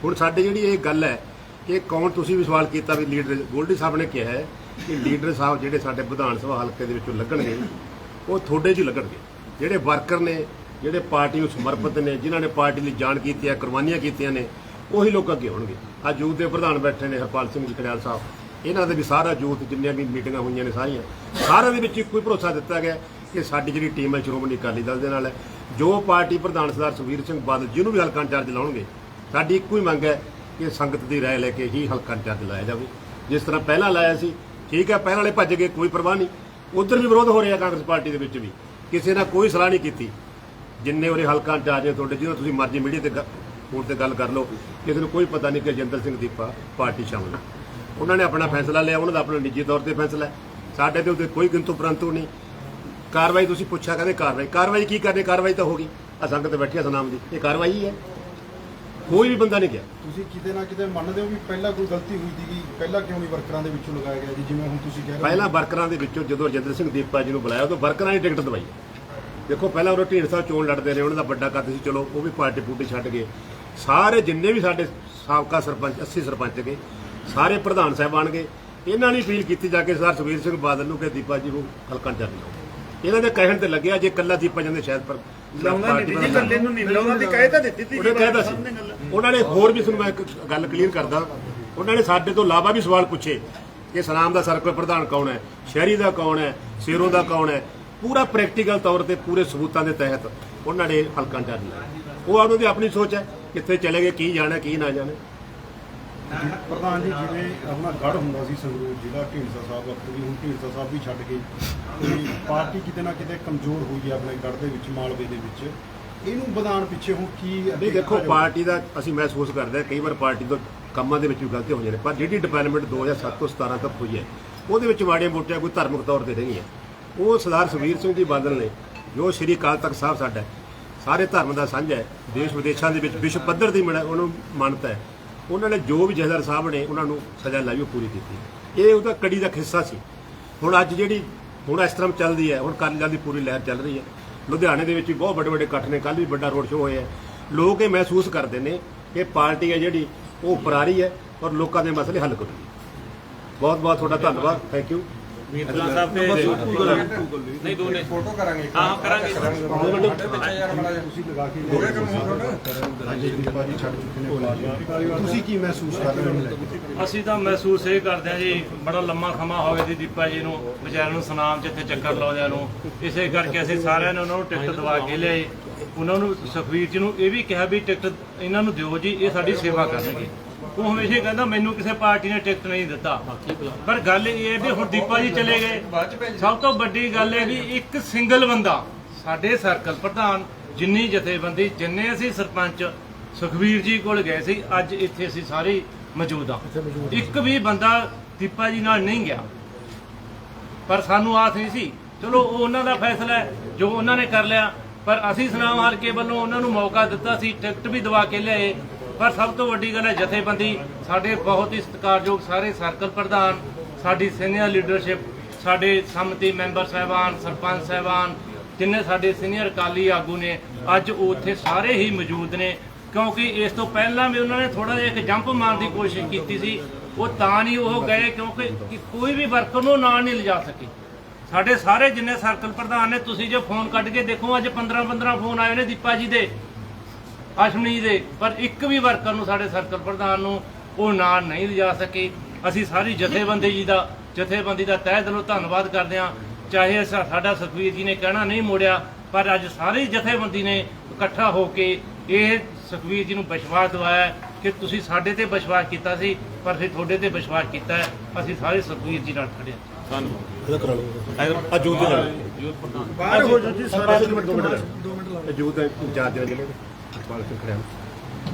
ਹੁਣ ਸਾਡੇ ਜਿਹੜੀ ਇਹ ਗੱਲ ਹੈ ਕਿ ਕੌਣ ਤੁਸੀਂ ਵੀ ਸਵਾਲ ਕੀਤਾ ਵੀ ਲੀਡਰ, ਗੋਲਡੀ ਸਾਹਿਬ ਨੇ ਕਿਹਾ ਹੈ ਕਿ ਲੀਡਰ ਸਾਹਿਬ ਜਿਹੜੇ ਸਾਡੇ ਵਿਧਾਨ ਸਭਾ ਹਲਕੇ ਦੇ ਵਿੱਚੋਂ ਲੱਗਣਗੇ ਉਹ ਤੁਹਾਡੇ 'ਚ ਹੀ ਲੱਗਣਗੇ। ਜਿਹੜੇ ਵਰਕਰ ਨੇ, ਜਿਹੜੇ ਪਾਰਟੀ ਨੂੰ ਸਮਰਪਿਤ ਨੇ, ਜਿਨ੍ਹਾਂ ਨੇ ਪਾਰਟੀ ਲਈ ਜਾਣ ਕੀਤੀ ਹੈ ਕੁਰਬਾਨੀਆਂ ਕੀਤੀਆਂ ਨੇ, ਉਹੀ ਲੋਕ ਅੱਗੇ ਹੋਣਗੇ। ਅੱਜ ਯੂਥ ਦੇ ਪ੍ਰਧਾਨ ਬੈਠੇ ਨੇ, ਹਰਪਾਲ ਸਿੰਘ ਜੀ ਖੜਿਆਲ ਸਾਹਿਬ। ਇਹਨਾਂ ਦੇ ਵੀ ਸਾਰਾ ਯੂਥ ਜਿੰਨੀਆਂ ਵੀ ਮੀਟਿੰਗਾਂ ਹੋਈਆਂ ਨੇ ਸਾਰੀਆਂ, ਸਾਰਿਆਂ ਦੇ ਵਿੱਚ ਇੱਕੋ ਹੀ ਭਰੋਸਾ ਦਿੱਤਾ ਗਿਆ ਕਿ ਸਾਡੀ ਜਿਹੜੀ ਟੀਮ ਹੈ, ਸ਼੍ਰੋਮਣੀ ਅਕਾਲੀ ਦਲ ਦੇ ਨਾਲ ਹੈ। ਜੋ ਪਾਰਟੀ ਪ੍ਰਧਾਨ ਸਰਦਾਰ ਸੁਖਬੀਰ ਸਿੰਘ ਬਾਦਲ ਜਿਹਨੂੰ ਵੀ ਹਲਕਾ ਇੰਚਾਰਜ ਲਾਉਣਗੇ, ਸਾਡੀ ਇੱਕੋ ਹੀ ਮੰਗ ਹੈ ਕਿ ਸੰਗਤ ਦੀ ਰਾਏ ਲੈ ਕੇ ਹੀ ਹਲਕਾ ਇੰਚਾਰਜ ਲਾਇਆ ਜਾਵੇ। ਜਿਸ ਤਰ੍ਹਾਂ ਪਹਿਲਾਂ ਲਾਇਆ ਸੀ, ਠੀਕ ਹੈ, ਪਹਿਲਾਂ ਵਾਲੇ ਭੱਜ ਗਏ, ਕੋਈ ਪਰਵਾਹ ਨਹੀਂ। ਉਧਰ ਵੀ ਵਿਰੋਧ ਹੋ ਰਿਹਾ ਕਾਂਗਰਸ ਪਾਰਟੀ ਦੇ ਵਿੱਚ ਵੀ। ਕਿਸੇ ਨਾਲ ਕੋਈ ਸਲਾਹ ਨਹੀਂ ਕੀਤੀ। ਜਿੰਨੇ ਉਹਦੇ ਹਲਕਾ ਆ ਨੇ ਤੁਹਾਡੇ, ਜਿਹਨਾਂ ਤੁਸੀਂ ਮਰਜ਼ੀ ਮੀਡੀਆ ਤੇ ਫੋਨ ਤੇ ਗੱਲ ਕਰ ਲਓ, ਕਿਸੇ ਨੂੰ ਕੋਈ ਪਤਾ ਨਹੀਂ ਕਿ ਜਿੰਦਰ ਸਿੰਘ ਦੀਪਾ ਪਾਰਟੀ ਸ਼ਾਮਲ ਉਹਨਾਂ ਨੇ ਆਪਣਾ ਫੈਸਲਾ ਲਿਆ, ਉਹਨਾਂ ਦਾ ਆਪਣਾ ਨਿੱਜੀ ਤੌਰ ਤੇ ਫੈਸਲਾ ਸਾਡੇ ਤੇ ਉੱਤੇ ਕੋਈ ਕਿੰਤੂ ਪਰੰਤੂ ਨਹੀਂ। ਕਾਰਵਾਈ ਤੁਸੀਂ ਪੁੱਛਿਆ ਕਹਿੰਦੇ ਕਾਰਵਾਈ। ਕਾਰਵਾਈ ਕੀ ਕਰਨੀ? ਕਾਰਵਾਈ ਤਾਂ ਹੋ ਗਈ। ਆ ਸੰਗਤ ਬੈਠੀ ਆ ਸਨਾਮ ਦੀ। ਇਹ ਕਾਰਵਾਈ ਹੈ। ਕੋਈ ਵੀ ਬੰਦਾ ਨਹੀਂ ਗਿਆ। ਤੁਸੀਂ ਕਿਤੇ ਨਾ ਕਿਤੇ ਮੰਨਦੇ ਹੋ ਵੀ ਪਹਿਲਾਂ ਕੋਈ ਗਲਤੀ ਹੋਈ ਸੀਗੀ ਪਹਿਲਾਂ ਕਿਉਂ ਨਹੀਂ ਵਰਕਰਾਂ ਦੇ ਵਿੱਚੋਂ ਲਗਾਇਆ ਗਿਆ ਜੀ? ਜਿਵੇਂ ਹੁਣ ਤੁਸੀਂ ਕਹਿ ਰਹੇ ਹੋ ਪਹਿਲਾਂ ਵਰਕਰਾਂ ਦੇ ਵਿੱਚੋਂ ਜਦੋਂ ਰਜਿੰਦਰ ਸਿੰਘ ਦੀਪਾ ਜੀ ਨੂੰ ਬੁਲਾਇਆ ਉਦੋਂ ਵਰਕਰਾਂ ਨੇ ਟਿਕਟ ਦਵਾਈ। ਦੇਖੋ ਪਹਿਲਾਂ ਉਹ ਢੀਂਡ ਸਾਹਿਬ ਚੋਣ ਲੜਦੇ ਨੇ ਉਹਨਾਂ ਦਾ ਵੱਡਾ ਕੱਦ ਸੀ ਚਲੋ ਉਹ ਵੀ ਪਾਰਟੀ ਪੂਟੀ ਛੱਡ ਗਏ। ਸਾਰੇ ਜਿੰਨੇ ਵੀ ਸਾਡੇ ਸਾਬਕਾ ਸਰਪੰਚ 80 ਸਰਪੰਚ ਗਏ ਸਾਰੇ ਪ੍ਰਧਾਨ ਸਾਹਿਬਾਨ ਗਏ। ਇਹਨਾਂ ਨੇ ਅਪੀਲ ਕੀਤੀ ਜਾ ਕੇ ਸਰਦਾਰ ਸੁਖਬੀਰ ਸਿੰਘ ਬਾਦਲ ਨੂੰ ਕਿ ਦੀਪਾ ਜੀ ਨੂੰ ਹਲਕਾ ਚੱਲ ਲਓ ਇਹਨਾਂ ਦੇ ਕਹਿਣ ਤੇ ਲੱਗਿਆ ਜੇ ਕੱਲਾ ਦੀਪਾ ਜਾਂਦੇ ਸ਼ਾਇਦ ਪਰ ਲਾਉਂਦਾ ਨਹੀਂ ਜੀ ਕੱਲੇ ਨੂੰ ਨਹੀਂ ਲਾਉਂਦਾ ਦੀ ਕਹਿ ਤਾਂ ਦਿੱਤੀ ਸੀ ਉਹਨੇ ਕਹਿਤਾ ਸੀ। ਉਹਨਾਂ ਨੇ ਹੋਰ ਵੀ ਤੁਹਾਨੂੰ ਮੈਂ ਇੱਕ ਗੱਲ ਕਲੀਅਰ ਕਰਦਾ। ਉਹਨਾਂ ਨੇ ਸਾਡੇ ਤੋਂ ਇਲਾਵਾ ਵੀ ਸਵਾਲ ਪੁੱਛੇ ਕਿ ਸਨਾਮ ਦਾ ਸਰਕਲ ਪ੍ਰਧਾਨ ਕੌਣ ਹੈ ਸ਼ਹਿਰੀ ਦਾ ਕੌਣ ਹੈ ਸੇਰੋਂ ਦਾ ਕੌਣ ਹੈ? ਪੂਰਾ ਪ੍ਰੈਕਟੀਕਲ ਤੌਰ ਤੇ ਪੂਰੇ ਸਬੂਤਾਂ ਦੇ ਤਹਿਤ ਉਹਨਾਂ ਨੇ ਹਲਕਾ ਉਹ ਉਹਨਾਂ ਦੀ ਆਪਣੀ ਸੋਚ ਹੈ ਕਿੱਥੇ ਚਲੇ ਗਏ ਕੀ ਜਾਣਾ ਕੀ ਨਾ ਜਾਣੇ। ਪ੍ਰਧਾਨ ਜੀ ਜਿਵੇਂ ਆਪਣਾ ਗੜ ਹੁੰਦਾ ਸੀ ਸੰਗਰੂਰ ਜ਼ਿਲ੍ਹਾ ਢੀਂਡਸਾ ਸਾਹਿਬ ਆਪਣੀ ਹੁਣ ਢੀਂਡਸਾ ਸਾਹਿਬ ਵੀ ਛੱਡ ਗਏ ਤੇ ਪਾਰਟੀ ਕਿਤੇ ਨਾ ਕਿਤੇ ਕਮਜ਼ੋਰ ਹੋਈ ਹੈ ਆਪਣੇ ਗੜ ਦੇ ਵਿੱਚ ਮਾਲਵੇ ਦੇ ਵਿੱਚ। ਇਹਨੂੰ ਵਧਾਉਣ ਪਿੱਛੇ ਹੁਣ ਕੀ ਨਹੀਂ ਦੇਖੋ? ਪਾਰਟੀ ਦਾ ਅਸੀਂ ਮਹਿਸੂਸ ਕਰਦੇ ਹਾਂ ਕਈ ਵਾਰ ਪਾਰਟੀ ਤੋਂ ਕੰਮਾਂ ਦੇ ਵਿੱਚ ਵੀ ਗਲਤੀਆਂ ਹੋਈਆਂ ਨੇ ਪਰ ਜਿਹੜੀ ਡਿਵੈਲਪਮੈਂਟ 2007 ਤੋਂ 17 ਤੱਕ ਹੋਈ ਹੈ ਉਹਦੇ ਵਿੱਚ ਮਾੜੀਆਂ ਮੋਟੀਆਂ ਕੋਈ ਧਾਰਮਿਕ ਤੌਰ ਤੇ ਨਹੀਂ ਹੈ। ਉਹ ਸਰਦਾਰ ਸੁਖਬੀਰ ਸਿੰਘ ਜੀ ਬਾਦਲ ਨੇ ਜੋ ਸ੍ਰੀ ਅਕਾਲ ਤਖਤ ਸਾਹਿਬ ਸਾਡਾ ਹੈ, ਸਾਰੇ ਧਰਮ ਦਾ ਸਾਂਝਾ ਹੈ ਦੇਸ਼ ਵਿਦੇਸ਼ਾਂ ਦੇ ਵਿੱਚ ਵਿਸ਼ਵ ਪੱਧਰ ਦੀ ਉਹਨੂੰ ਮਾਨਤਾ ਹੈ। ਉਹਨਾਂ ਨੇ ਜੋ ਵੀ ਜਥੇਦਾਰ ਸਾਹਿਬ ਨੇ ਉਹਨਾਂ ਨੂੰ ਸਜ਼ਾ ਲਾਈ ਉਹ ਪੂਰੀ ਕੀਤੀ। ਇਹ ਉਹਦਾ ਕੜੀ ਦਾ ਹਿੱਸਾ ਸੀ। ਹੁਣ ਅੱਜ ਜਿਹੜੀ, ਹੁਣ ਇਸ ਤਰ੍ਹਾਂ ਚੱਲਦੀ ਹੈ, ਹੁਣ ਕਾਲੀਆਂ ਦੀ ਪੂਰੀ ਲਹਿਰ ਚੱਲ ਰਹੀ ਹੈ। ਲੁਧਿਆਣੇ ਦੇ ਵਿੱਚ ਵੀ ਬਹੁਤ ਵੱਡੇ ਵੱਡੇ ਇਕੱਠ ਨੇ ਕੱਲ ਵੀ ਵੱਡਾ ਰੋਡ ਸ਼ੋਅ ਹੋਇਆ ਲੋਕ ਇਹ ਮਹਿਸੂਸ ਕਰਦੇ ਨੇ ਕਿ ਪਾਰਟੀ ਹੈ ਜਿਹੜੀ, ਉਹ ਉੱਪਰ ਹੈ ਔਰ ਲੋਕਾਂ ਦੇ ਮਸਲੇ ਹੱਲ ਕਰੂਗੀ। ਬਹੁਤ ਬਹੁਤ ਤੁਹਾਡਾ ਧੰਨਵਾਦ। ਥੈਂਕ ਯੂ ਵੀਰ ਢਿੱਲੋਂ ਸਾਹਿਬ ਤੇ ਨਹੀਂ ਦੋਨੇ ਫੋਟੋ ਕਰਾਂਗੇ ਹਾਂ ਕਰਾਂਗੇ। ਤੁਸੀਂ ਲਗਾ ਕੇ ਹਾਂਜੀ ਦੀਪਾ ਜੀ ਛੱਡ ਚੁੱਕੇ ਨੇ ਪਾਰਟੀ ਤੁਸੀਂ ਕੀ ਮਹਿਸੂਸ ਕਰ ਰਹੇ ਹੋ? ਅਸੀਂ ਤਾਂ ਮਹਿਸੂਸ ਇਹ ਕਰਦੇ ਹਾਂ ਜੀ ਬੜਾ ਲੰਮਾ ਖਮਾ ਹੋਵੇ ਦੀ ਦੀਪਾ ਜੀ ਨੂੰ ਵਿਚਾਰਿਆਂ ਨੂੰ ਸਨਾਮ ਜਿੱਥੇ ਚੱਕਰ ਲਾਉਂਦਿਆਂ ਨੂੰ। ਇਸੇ ਕਰਕੇ ਅਸੀਂ ਸਾਰਿਆਂ ਨੇ ਉਹਨਾਂ ਨੂੰ ਟਿਕਟ ਦਵਾ ਕੇ ਲਿਆਏ। ਉਹਨਾਂ ਨੂੰ ਸੁਖਵੀਰ ਜੀ ਨੂੰ ਇਹ ਵੀ ਕਿਹਾ ਵੀ ਟਿਕਟ ਇਹਨਾਂ ਨੂੰ ਦਿਓ ਜੀ ਇਹ ਸਾਡੀ ਸੇਵਾ ਕਰਨਗੇ। ਉਹ ਹਮੇਸ਼ਾ ਹੀ ਕਹਿੰਦਾ ਮੈਨੂੰ ਕਿਸੇ ਪਾਰਟੀ ਨੇ ਟਿਕਟ ਨਹੀਂ ਦਿੱਤਾ। ਪਰ ਗੱਲ ਇਹ ਹੈ ਵੀ ਹੁਣ ਦੀਪਾ ਜੀ ਚਲੇ ਗਏ। ਸਭ ਤੋਂ ਵੱਡੀ ਗੱਲ ਹੈ ਵੀ ਇੱਕ ਸਿੰਗਲ ਬੰਦਾ ਸਾਡੇ ਸਰਕਲ ਪ੍ਰਧਾਨ ਜਿੰਨੀ ਜਥੇਬੰਦੀ ਜਿੰਨੇ ਅਸੀਂ ਸਰਪੰਚ ਸੁਖਵੀਰ ਜੀ ਕੋਲ ਗਏ ਸੀ ਅੱਜ ਇੱਥੇ ਅਸੀਂ ਸਾਰੇ ਮੌਜੂਦ ਆ ਇੱਕ ਵੀ ਬੰਦਾ ਦੀਪਾ ਜੀ ਨਾਲ ਨਹੀਂ ਗਿਆ। ਪਰ ਸਾਨੂੰ ਆਸ ਨਹੀਂ ਸੀ। ਚਲੋ ਉਹ ਉਹਨਾਂ ਦਾ ਫੈਸਲਾ ਹੈ ਜੋ ਉਹਨਾਂ ਨੇ ਕਰ ਲਿਆ। ਪਰ ਅਸੀਂ ਸੁਨਾਮ ਹਲਕੇ ਵੱਲੋਂ ਉਹਨਾਂ ਨੂੰ ਮੌਕਾ ਦਿੱਤਾ ਸੀ ਟਿਕਟ ਵੀ ਦਵਾ ਕੇ ਲਿਆਏ। ਪਰ ਸਭ ਤੋਂ ਵੱਡੀ ਗੱਲ ਹੈ ਜਥੇਬੰਦੀ, ਸਾਡੇ ਬਹੁਤ ਹੀ ਸਤਿਕਾਰਯੋਗ ਸਾਰੇ ਸਰਕਲ ਪ੍ਰਧਾਨ, ਸਾਡੀ ਸੀਨੀਅਰ ਲੀਡਰਸ਼ਿਪ, ਸਾਡੇ ਸੰਮਤੀ ਮੈਂਬਰ ਸਾਹਿਬਾਨ, ਸਰਪੰਚ ਸਾਹਿਬਾਨ, ਜਿੰਨੇ ਸਾਡੇ ਸੀਨੀਅਰ ਅਕਾਲੀ ਆਗੂ ਨੇ, ਅੱਜ ਉੱਥੇ ਸਾਰੇ ਹੀ ਮੌਜੂਦ ਨੇ। ਕਿਉਂਕਿ ਇਸ ਤੋਂ ਪਹਿਲਾਂ ਵੀ ਉਹਨਾਂ ਨੇ ਥੋੜਾ ਜਿਹਾ ਇੱਕ ਜੰਪ ਮਾਰਨ ਦੀ ਕੋਸ਼ਿਸ਼ ਕੀਤੀ ਸੀ, ਉਹ ਤਾਂ ਨਹੀਂ ਉਹ ਗਏ ਕਿਉਂਕਿ ਕੋਈ ਵੀ ਵਰਕਰ ਨੂੰ ਨਾਲ ਨਹੀਂ ਲਿਜਾ ਸਕੇ। ਸਾਡੇ ਸਾਰੇ ਜਿੰਨੇ ਸਰਕਲ ਪ੍ਰਧਾਨ ਨੇ, ਤੁਸੀਂ ਜੇ ਫੋਨ ਕੱਢ ਕੇ ਦੇਖੋ, ਅੱਜ 15 15 ਫੋਨ ਆਏ ਨੇ ਦੀਪਾ ਜੀ ਦੇ। ਅਸ਼ਮਨੀ ਦੇ ਪਰ ਇੱਕ ਵੀ ਵਰਕਰ ਨੂੰ ਸਾਡੇ ਸਰਕਲ ਪ੍ਰਧਾਨ ਨੂੰ ਉਹ ਨਾਲ ਨਹੀਂ ਲਿਜਾ ਸਕੇ ਅਸੀਂ ਸਾਰੀ ਜਥੇਬੰਦੀ ਜੀ ਦਾ ਜਥੇਬੰਦੀ ਦਾ ਤਹਿ ਦਿਲੋਂ ਧੰਨਵਾਦ ਕਰਦੇ ਹਾਂ ਚਾਹੇ ਸਾਡਾ ਸੁਖਵੀਰ ਜੀ ਨੇ ਕਹਿਣਾ ਨਹੀਂ ਮੋੜਿਆ ਪਰ ਅੱਜ ਸਾਰੀ ਜਥੇਬੰਦੀ ਨੇ ਇਕੱਠਾ ਹੋ ਕੇ ਇਹ ਸੁਖਵੀਰ ਜੀ ਨੂੰ ਵਿਸ਼ਵਾਸ ਦਿਵਾਇਆ ਕਿ ਤੁਸੀਂ ਸਾਡੇ ਤੇ ਵਿਸ਼ਵਾਸ ਕੀਤਾ ਸੀ ਪਰ ਅਸੀਂ ਤੁਹਾਡੇ ਤੇ ਵਿਸ਼ਵਾਸ ਕੀਤਾ ਹੈ ਅਸੀਂ ਸਾਰੇ ਸੁਖਵੀਰ ਜੀ ਨਾਲ ਖੜੇ ਹਾਂ ਆ ਜੂਤ ਦੇ ਨਾਲ ਬਾਹਰ ਹੋ ਜਾਓ ਜੀ ਸਾਰੇ ਦੋ ਮਿੰਟ ਜੂਤ ਦੇ ਇੰਚਾਰਜ ਨੇ ਜਿਹੜੇ ਹਰਪਾਲ ਸਿੰਘ ਖੜਿਆ।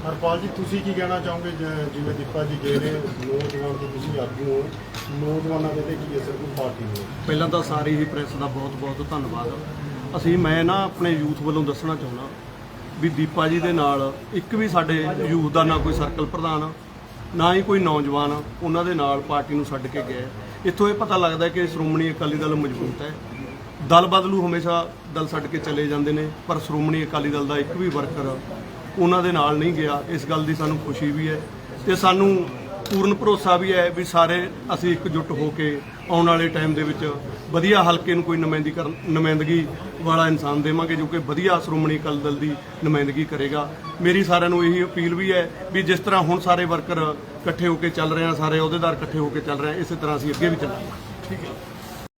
ਹਰਪਾਲ ਜੀ ਤੁਸੀਂ ਕੀ ਕਹਿਣਾ ਚਾਹੋਗੇ? ਜ- ਜਿਵੇਂ ਦੀਪਾ ਜੀ ਗਏ ਨੇ ਨੌਜਵਾਨ ਦੇ ਤੁਸੀਂ ਆਗੂ ਹੋ। ਨੌਜਵਾਨਾਂ ਦੇ ਤੇ ਕੀ ਅਸਰ ਕੋਈ ਪਾਰਟੀ ਨੂੰ? ਪਹਿਲਾਂ ਤਾਂ ਸਾਰੀ ਹੀ ਪ੍ਰੈਸ ਦਾ ਬਹੁਤ-ਬਹੁਤ ਧੰਨਵਾਦ। ਅਸੀਂ ਮੈਂ ਨਾ ਆਪਣੇ ਯੂਥ ਵੱਲੋਂ ਦੱਸਣਾ ਚਾਹੁੰਦਾ ਵੀ ਦੀਪਾ ਜੀ ਦੇ ਨਾਲ ਇੱਕ ਵੀ ਸਾਡੇ ਯੂਥ ਦਾ ਨਾ ਕੋਈ ਸਰਕਲ ਪ੍ਰਧਾਨ ਨਾ ਹੀ ਕੋਈ ਨੌਜਵਾਨ ਉਹਨਾਂ ਦੇ ਨਾਲ ਪਾਰਟੀ ਨੂੰ ਛੱਡ ਕੇ ਗਿਆ ਇੱਥੋਂ ਇਹ ਪਤਾ ਲੱਗਦਾ ਕਿ ਸ਼੍ਰੋਮਣੀ ਅਕਾਲੀ ਦਲ ਮਜ਼ਬੂਤ ਹੈ। ਦਲ ਬਦਲੂ ਹਮੇਸ਼ਾ ਦਲ ਛੱਡ ਕੇ ਚਲੇ ਜਾਂਦੇ ਨੇ, ਪਰ ਸ਼੍ਰੋਮਣੀ ਅਕਾਲੀ ਦਲ ਦਾ ਇੱਕ ਵੀ ਵਰਕਰ ਉਹਨਾਂ ਦੇ ਨਾਲ ਨਹੀਂ ਗਿਆ। ਇਸ ਗੱਲ ਦੀ ਸਾਨੂੰ ਖੁਸ਼ੀ ਵੀ ਹੈ ਤੇ ਸਾਨੂੰ ਪੂਰਨ ਭਰੋਸਾ ਵੀ ਹੈ ਵੀ ਸਾਰੇ ਅਸੀਂ ਇਕਜੁੱਟ ਹੋ ਕੇ ਆਉਣ ਵਾਲੇ ਟਾਈਮ ਦੇ ਵਿੱਚ ਵਧੀਆ ਹਲਕੇ ਨੂੰ ਕੋਈ ਨੁਮਾਇੰਦੀ ਕਰਨ, ਨੁਮਾਇੰਦਗੀ ਵਾਲਾ ਇਨਸਾਨ ਦੇਵਾਂਗੇ ਜੋ ਕਿ ਵਧੀਆ ਸ਼੍ਰੋਮਣੀ ਅਕਾਲੀ ਦਲ ਦੀ ਨੁਮਾਇੰਦਗੀ ਕਰੇਗਾ। ਮੇਰੀ ਸਾਰਿਆਂ ਨੂੰ ਇਹੀ ਅਪੀਲ ਵੀ ਹੈ ਵੀ ਜਿਸ ਤਰ੍ਹਾਂ ਹੁਣ ਸਾਰੇ ਵਰਕਰ ਇਕੱਠੇ ਹੋ ਕੇ ਚੱਲ ਰਹੇ ਆ, ਸਾਰੇ ਅਹੁਦੇਦਾਰ ਇਕੱਠੇ ਹੋ ਕੇ ਚੱਲ ਰਹੇ ਆ, ਇਸੇ ਤਰ੍ਹਾਂ ਅਸੀਂ ਅੱਗੇ ਵੀ ਚੱਲਾਂਗੇ। ਠੀਕ ਹੈ।